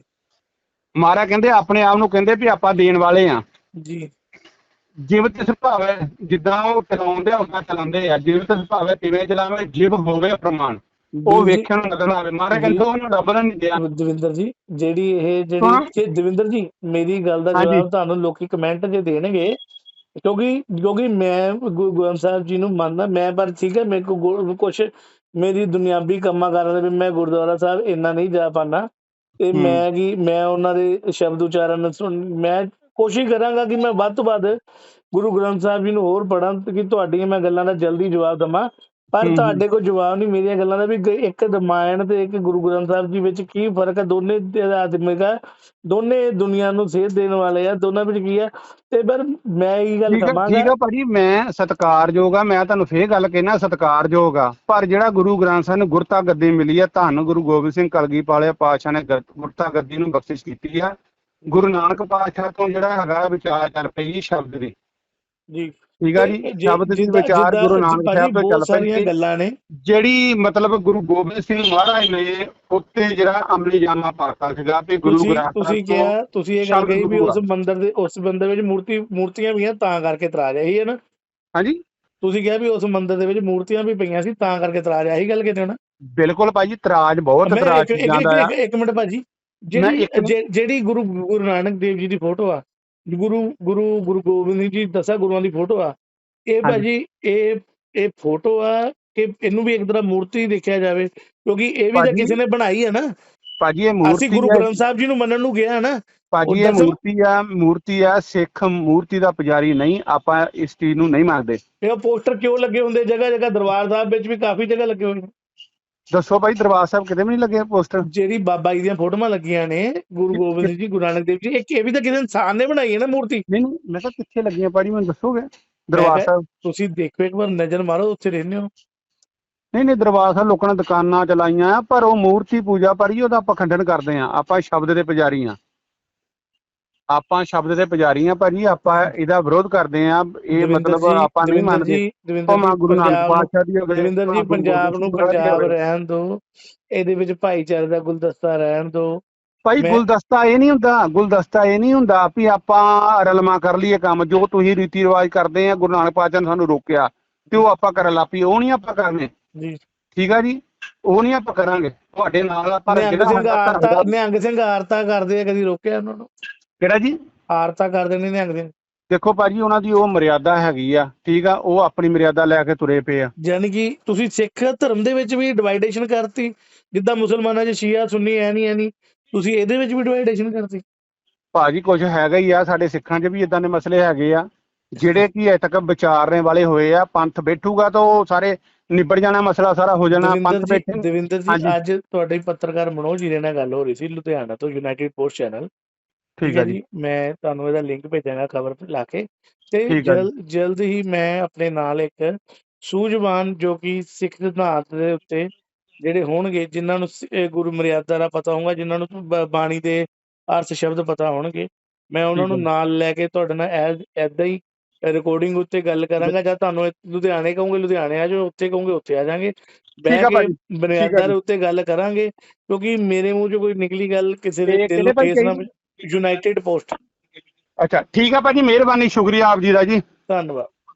ਮਹਾਰਾਜ ਕਹਿੰਦੇ ਆਪਣੇ ਆਪ ਨੂੰ ਕਹਿੰਦੇ ਵੀ ਆਪਾਂ ਦੇਣ ਵਾਲੇ ਆ ਜੀ। ਜਿਵੇਂ ਤੇ ਸੁਭਾਵ ਹੈ ਜਿੱਦਾਂ ਉਹ ਚਲਾਉਂਦੇ ਆ ਉਦਾਂ ਚਲਾਉਂਦੇ ਆ। ਜਿਵੇਂ ਤੇ ਸੁਭਾਵ ਹੈ ਤਿਵੇਂ ਚਲਾਵੇ ਜਿਵ ਹੋਵੇ ਪ੍ਰਮਾਣ। ਉਹ ਜੀ। ਵੇਖਣ ਨੂੰ ਨਾ ਆਵੇ ਮਹਾਰਾਜ ਕਹਿੰਦੇ ਉਹਨੂੰ ਰੱਬ ਨੇ ਨਹੀਂ ਦਿਆ ਦਵਿੰਦਰ ਜੀ ਜਿਹੜੀ ਇਹ। ਜਿਹੜੀ ਜੇ ਦਵਿੰਦਰ ਜੀ ਮੇਰੀ ਗੱਲ ਦਾ। ਜਵਾਬ ਤੁਹਾਨੂੰ ਲੋਕੀ ਕਮੈਂਟ 'ਚ ਦੇਣਗੇ ਕਿਉਂਕਿ ਕਿਉਂਕਿ ਮੈਂ ਗੁਰੂ ਗ੍ਰੰਥ ਸਾਹਿਬ ਜੀ ਨੂੰ ਮੰਨਦਾ ਮੈਂ ਪਰ ਠੀਕ ਹੈ ਮੇਰੇ ਕੋ ਕੁਛ ਮੇਰੀ ਦੁਨਿਆਵੀ ਕੰਮਾਂ ਕਾਰਾਂ ਦੇ ਮੈਂ ਗੁਰਦੁਆਰਾ ਸਾਹਿਬ ਇੰਨਾ ਨਹੀਂ ਜਾ ਪਾਣਾ ਤੇ। ਮੈਂ ਕੀ ਮੈਂ ਉਹਨਾਂ ਦੇ ਸ਼ਬਦ ਉਚਾਰਨ ਸੁਣ ਮੈਂ ਕੋਸ਼ਿਸ਼ ਕਰਾਂਗਾ ਕਿ ਮੈਂ ਵੱਧ ਤੋਂ ਵੱਧ ਗੁਰੂ ਗ੍ਰੰਥ ਸਾਹਿਬ ਜੀ ਨੂੰ ਹੋਰ ਪੜਾਂ ਕਿ ਤੁਹਾਡੀਆਂ ਮੈਂ ਗੱਲਾਂ ਦਾ ਜਲਦੀ ਜਵਾਬ ਦਵਾਂ ਪਰ। ਤੁਹਾਡੇ ਕੋਲ ਜਵਾਬ ਨਹੀਂ ਮੇਰੀਆਂ ਗੱਲਾਂ ਦਾ ਵੀ ਇੱਕ ਰਮਾਇਣ ਤੇ ਇੱਕ ਗੁਰੂ ਗ੍ਰੰਥ ਸਾਹਿਬ ਜੀ ਵਿੱਚ ਕੀ ਫ਼ਰਕ ਹੈ ਦੋਨੇ ਆਦਮਿਕ ਹੈ ਦੋਨੇ ਦੁਨੀਆ ਨੂੰ ਸੇਧ ਦੇਣ ਵਾਲੇ ਆ ਦੋਨਾਂ ਵਿੱਚ ਕੀ ਹੈ ਤੇ ਪਰ ਮੈਂ ਇਹ ਗੱਲ ਹੈ ਠੀਕ ਕਹਾਂਗਾ ਹੈ ਭਾਜੀ ਮੈਂ ਸਤਿਕਾਰਯੋਗ ਆ ਮੈਂ ਤੁਹਾਨੂੰ ਫੇਰ ਗੱਲ ਕਹਿਣਾ ਸਤਿਕਾਰਯੋਗ ਆ। ਪਰ ਜਿਹੜਾ ਗੁਰੂ ਗ੍ਰੰਥ ਸਾਹਿਬ ਨੂੰ ਗੁਰਤਾ ਗੱਦੀ ਮਿਲੀ ਆ ਧੰਨ ਗੁਰੂ ਗੋਬਿੰਦ ਸਿੰਘ ਕਲਗੀ ਪਾਲੇ ਪਾਤਸ਼ਾਹ ਨੇ ਗੁਰਤਾ ਗੱਦੀ ਨੂੰ ਬਖਸ਼ਿਸ਼ ਕੀਤੀ ਆ। ਗੁਰੂ ਨਾਨਕ ਪਾਤਸ਼ਾਹ ਤੋਂ ਜਿਹੜਾ ਹੈਗਾ ਵਿਚਾਰ ਚੱਲ ਪਈ ਸ਼ਬਦ ਦੀ। ਜੀ। ਠੀਕ ਆ ਜੀ ਸ਼ਬਦ ਦੀ ਜਿੱਦਾਂ- ਵਿਚਾਰ ਜਿੱਦਾਂ ਗੁਰੂ ਨਾਨਕ ਸਾਹਿਬ ਤੋਂ ਚੱਲ ਪਈ ਗੱਲਾਂ ਨੇ। ਜਿਹੜੀ ਮਤਲਬ ਗੁਰੂ ਗੋਬਿੰਦ ਸਿੰਘ ਮਹਾਰਾਜ ਨੇ ਉੱਤੇ ਜਿਹੜਾ ਅਮਲੀ ਜਾਮਾ ਪਾਤਾ ਸੀਗਾ ਵੀ ਗੁਰੂ ਗ੍ਰੰਥ ਤੁਸੀਂ ਕਿਹਾ ਤੁਸੀਂ ਇਹ ਗੱਲ ਕਹੀ ਵੀ ਉਸ ਮੰਦਿਰ ਦੇ ਉਸ ਮੰਦਿਰ ਵਿੱਚ ਮੂਰਤੀ ਮੂਰਤੀਆਂ ਵੀ ਆ ਤਾਂ ਕਰਕੇ ਇਤਰਾਜ਼ ਆਈ ਹੈ ਨਾ? ਹਾਂਜੀ। ਤੁਸੀਂ ਕਿਹਾ ਵੀ ਉਸ ਮੰਦਿਰ ਦੇ ਵਿੱਚ ਮੂਰਤੀਆਂ ਵੀ ਪਈਆਂ ਸੀ ਤਾਂ ਕਰਕੇ ਇਤਰਾਜ਼ ਆਈ ਗੱਲ ਕਿਤੇ ਨਾ? ਬਿਲਕੁਲ ਭਾਜੀ ਤਰਾਜ ਬਹੁਤ ਤਰਾਜ ਇੱਕ- ਇੱਕ- ਮਿੰਟ ਭਾਜੀ। ਜਿਹੜੀ ਗੁਰੂ ਗੁਰੂ ਨਾਨਕ ਦੇਵ ਜੀ ਦੀ ਫੋਟੋ ਆ ਗੁਰੂ ਗੁਰੂ ਗੁਰੂ ਗੋਬਿੰਦ ਸਿੰਘ ਜੀ ਦਸਾਂ ਗੁਰੂਆਂ ਦੀ ਫੋਟੋ ਆ। ਇਹ। ਭਾਜੀ ਇਹ ਇਹ ਫੋਟੋ ਆ ਕਿ ਇਹਨੂੰ ਵੀ ਇੱਕ ਤਰ੍ਹਾਂ ਮੂਰਤੀ ਦੇਖਿਆ ਜਾਵੇ ਕਿਉਂਕਿ ਇਹ ਵੀ ਤਾਂ ਕਿਸੇ ਨੇ ਬਣਾਈ ਹੈ ਨਾ। ਭਾਜੀ ਇਹ ਅਸੀਂ ਮੂਰਤੀ ਗੁਰੂ ਗ੍ਰੰਥ ਸਾਹਿਬ ਜੀ ਨੂੰ ਮੰਨਣ ਨੂੰ ਗਿਆ ਨਾ। ਭਾਜੀ ਇਹ ਮੂਰਤੀ ਆ ਮੂਰਤੀ ਆ ਸਿੱਖ ਮੂਰਤੀ ਦਾ ਪੁਜਾਰੀ ਨਹੀਂ ਆਪਾਂ ਇਸ ਚੀਜ਼ ਨੂੰ ਨਹੀਂ ਮੰਨਦੇ। ਇਹ ਪੋਸਟਰ ਕਿਉਂ ਲੱਗੇ ਹੁੰਦੇ? ਜਗ੍ਹਾ ਜਗ੍ਹਾ ਦਰਬਾਰ ਸਾਹਿਬ ਵਿੱਚ ਵੀ ਕਾਫੀ ਜਗ੍ਹਾ ਲੱਗੇ ਹੋਏ ਨੇ। ਦੱਸੋ ਭਾਈ ਦਰਬਾਰ ਸਾਹਿਬ ਕਿਤੇ ਵੀ ਨਹੀਂ ਲੱਗੇ ਪੋਸਟਰ? ਜਿਹੜੀ ਬਾਬਾ ਜੀ ਦੀਆਂ ਫੋਟੋਆਂ ਲੱਗੀਆਂ ਨੇ ਗੁਰੂ ਗੋਬਿੰਦ ਜੀ ਗੁਰੂ ਨਾਨਕ ਦੇਵ ਜੀ ਇਹ ਇਹ ਵੀ ਤਾਂ ਕਿਸੇ ਇਨਸਾਨ ਨੇ ਬਣਾਈ ਹੈ ਨਾ ਮੂਰਤੀ? ਨਹੀਂ ਨਹੀਂ ਮੈਂ ਕਿਹਾ ਕਿੱਥੇ ਲੱਗੀਆਂ ਭਾਜੀ ਮੈਨੂੰ ਦੱਸੋਗੇ? ਦਰਬਾਰ ਸਾਹਿਬ। ਤੁਸੀਂ ਦੇਖੋ ਇੱਕ ਵਾਰ ਨਜ਼ਰ ਮਾਰੋ ਉੱਥੇ ਰਹਿੰਦੇ ਹੋ। ਨਹੀਂ ਨਹੀਂ ਦਰਬਾਰ ਸਾਹਿਬ ਲੋਕਾਂ ਨੇ ਦੁਕਾਨਾਂ ਚਲਾਈਆਂ ਆ ਪਰ ਉਹ ਮੂਰਤੀ ਪੂਜਾ ਪਰ ਹੀ ਉਹਦਾ ਆਪਾਂ ਖੰਡਨ ਕਰਦੇ ਆ। ਆਪਾਂ ਸ਼ਬਦ ਦੇ ਪੁਜਾਰੀ ਆ। ਆਪਾਂ ਸ਼ਬਦ ਦੇ ਪੁਜਾਰੀ ਆ ਭਾਜੀ ਆਪਾਂ ਇਹਦਾ ਵਿਰੋਧ ਕਰਦੇ ਆ ਇਹ ਮਤਲਬ ਆਪਾਂ ਨਹੀਂ ਮੰਨਦੇ। ਭਾਵੇਂ ਗੁਰੂ ਨਾਨਕ ਪਾਤਸ਼ਾਹ ਦੀ ਹੋਵੇ ਦਵਿੰਦਰ ਜੀ ਪੰਜਾਬ ਨੂੰ ਪੰਜਾਬ। ਰਹਿਣ ਦਿਓ ਇਹਦੇ ਵਿੱਚ ਭਾਈਚਾਰੇ ਦਾ ਗੁਲਦਸਤਾ ਰਹਿਣ ਦਿਓ ਭਾਈ ਗੁਲਦਸਤਾ ਇਹ ਨਹੀਂ ਹੁੰਦਾ ਗੁਲਦਸਤਾ ਇਹ ਨਹੀਂ ਹੁੰਦਾ ਵੀ ਆਪਾਂ ਰਲਮਾ ਕਰ ਲਈਏ ਕੰਮ ਜੋ ਤੁਸੀਂ ਰੀਤੀ ਰਿਵਾਜ ਕਰਦੇ ਆ ਗੁਰੂ ਨਾਨਕ ਪਾਤਸ਼ਾਹ ਨੇ ਸਾਨੂੰ ਰੋਕਿਆ ਤੇ ਉਹ ਆਪਾਂ ਕਰਨ ਲੱਗ ਪਈ ਉਹ ਨਹੀਂ ਆਪਾਂ ਕਰਨੇ। ਜੀ। ਠੀਕ ਆ ਜੀ? ਉਹ ਨਹੀਂ ਆਪਾਂ ਕਰਾਂਗੇ। ਤੁਹਾਡੇ ਨਾਲ ਆਪਾਂ ਜਿਹੜਾ ਨਿਹੰਗ ਸਿੰਘ ਆਰਤਾ ਕਰਦੇ ਆ ਕਦੀ ਰੋਕਿਆ ਉਹਨਾਂ ਨੂੰ? ਕਿਹੜਾ ਜੀ? ਆਰਤਾ ਕਰਦੇ ਨੇ ਨਿਹੰਗ ਸਿੰਘ ਦੇਖੋ ਭਾਜੀ ਉਹਨਾਂ ਦੀ ਉਹ ਮਰਿਆਦਾ ਹੈਗੀ ਆ ਠੀਕ ਆ ਉਹ ਆਪਣੀ ਮਰਿਆਦਾ ਲੈ ਕੇ ਤੁਰੇ ਪਏ ਆ। ਯਾਨੀ ਕਿ ਤੁਸੀਂ ਸਿੱਖ ਧਰਮ ਦੇ ਵਿੱਚ ਵੀ ਡਿਵਾਈਡੇਸ਼ਨ ਕਰਤੀ ਜਿੱਦਾਂ ਮੁਸਲਮਾਨਾਂ 'ਚ ਸ਼ੀਆ ਸੁੰਨੀ ਐ ਨਹੀਂ ਐ ਨਹੀਂ ਤੁਸੀਂ ਇਹਦੇ ਵਿੱਚ ਵੀ ਡਿਵਾਈਡੇਸ਼ਨ ਕਰਤੀ। ਭਾਜੀ ਕੁਝ ਹੈਗਾ ਹੀ ਆ ਸਾਡੇ ਸਿੱਖਾਂ 'ਚ ਵੀ ਇਦਾਂ ਦੇ ਮਸਲੇ ਹੈਗੇ ਆ ਜਿਹੜੇ ਕਿ ਅਜੇ ਤੱਕ ਵਿਚਾਰਨੇ ਵਾਲੇ ਹੋਏ ਆ ਪੰਥ ਬੈਠੂਗਾ ਤਾਂ ਉਹ ਸਾਰੇ ਨਿਬੜ ਜਾਣਾ ਮਸਲਾ ਸਾਰਾ ਹੋ ਜਾਣਾ ਪੰਥ ਬੈਠੇ ਦਵਿੰਦਰ ਜੀ। ਅੱਜ ਤੁਹਾਡੇ ਪੱਤਰਕਾਰ ਮਨੋਜ ਜੀ ਨਾਲ ਗੱਲ ਹੋ ਰਹੀ ਸੀ ਲੁਧਿਆਣਾ ਤੋਂ ਯੂਨਾਈਟਿਡ ਪੋਸਟ ਚੈਨਲ ਠੀਕ ਹੈ ਜੀ ਮੈਂ ਤੁਹਾਨੂੰ ਇਹਦਾ ਲਿੰਕ ਭੇਜਾਂਗਾ ਖਬਰ ਲਾ ਕੇ ਤੇ ਠੀਕ ਹੈ ਜੀ। ਜਲ ਜਲਦ ਹੀ ਮੈਂ ਆਪਣੇ ਨਾਲ ਇੱਕ ਸੂਝਵਾਨ ਜੋ ਕਿ ਸਿੱਖ ਸਿਧਾਂਤ ਦੇ ਉੱਤੇ ਜਿਹੜੇ ਹੋਣਗੇ ਜਿਨ੍ਹਾਂ ਨੂੰ ਸ- ਇਹ ਗੁਰੂ ਮਰਿਆਦਾ ਦਾ ਪਤਾ ਹੋਊਗਾ ਜਿਨ੍ਹਾਂ ਨੂੰ ਬ- ਬਾਣੀ ਦੇ ਅਰਥ ਸ਼ਬਦ ਪਤਾ ਹੋਣਗੇ ਮੈਂ ਉਹਨਾਂ ਠੀਕ ਨੂੰ। ਨਾਲ ਲੈ ਕੇ ਤੁਹਾਡੇ ਨਾਲ ਐਦਾਂ ਹੀ ਰਿਕਾਰਡਿੰਗ ਉੱਤੇ ਗੱਲ ਕਰਾਂਗਾ ਜਾਂ ਤੁਹਾਨੂੰ ਇੱਥੇ ਲੁਧਿਆਣੇ ਕਹੋਗੇ ਲੁਧਿਆਣੇ ਆ ਜਾਓ ਉੱਥੇ ਕਹੋਗੇ ਉੱਥੇ ਆ ਜਾਾਂਗੇ ਬਹਿ ਆ ਕੇ ਭਾਜੀ, ਬੁਨਿਆਦਾਂ ਦੇ ਜੀ। ਉੱਤੇ ਗੱਲ ਕਰਾਂਗੇ ਕਿਉਂਕਿ ਮੇਰੇ ਮੂੰਹ 'ਚੋਂ ਕੋਈ ਨਿਕਲੀ ਗੱਲ ਕਿਸੇ ਦੇ ਤੇ ਦਿਲ ਕਿਹੜੇ ਨੂੰ ਭਾਈ ਠੇਸ ਨਾ ਕਹੀ? ਯੂਨਾਈਟਿਡ ਪੋਸਟ ਅੱਛਾ ਠੀਕ ਆ ਭਾਜੀ ਮਿਹਰਬਾਨੀ ਸ਼ੁਕਰੀਆ ਆਪ ਜੀ ਦਾ ਜੀ। ਧੰਨਵਾਦ।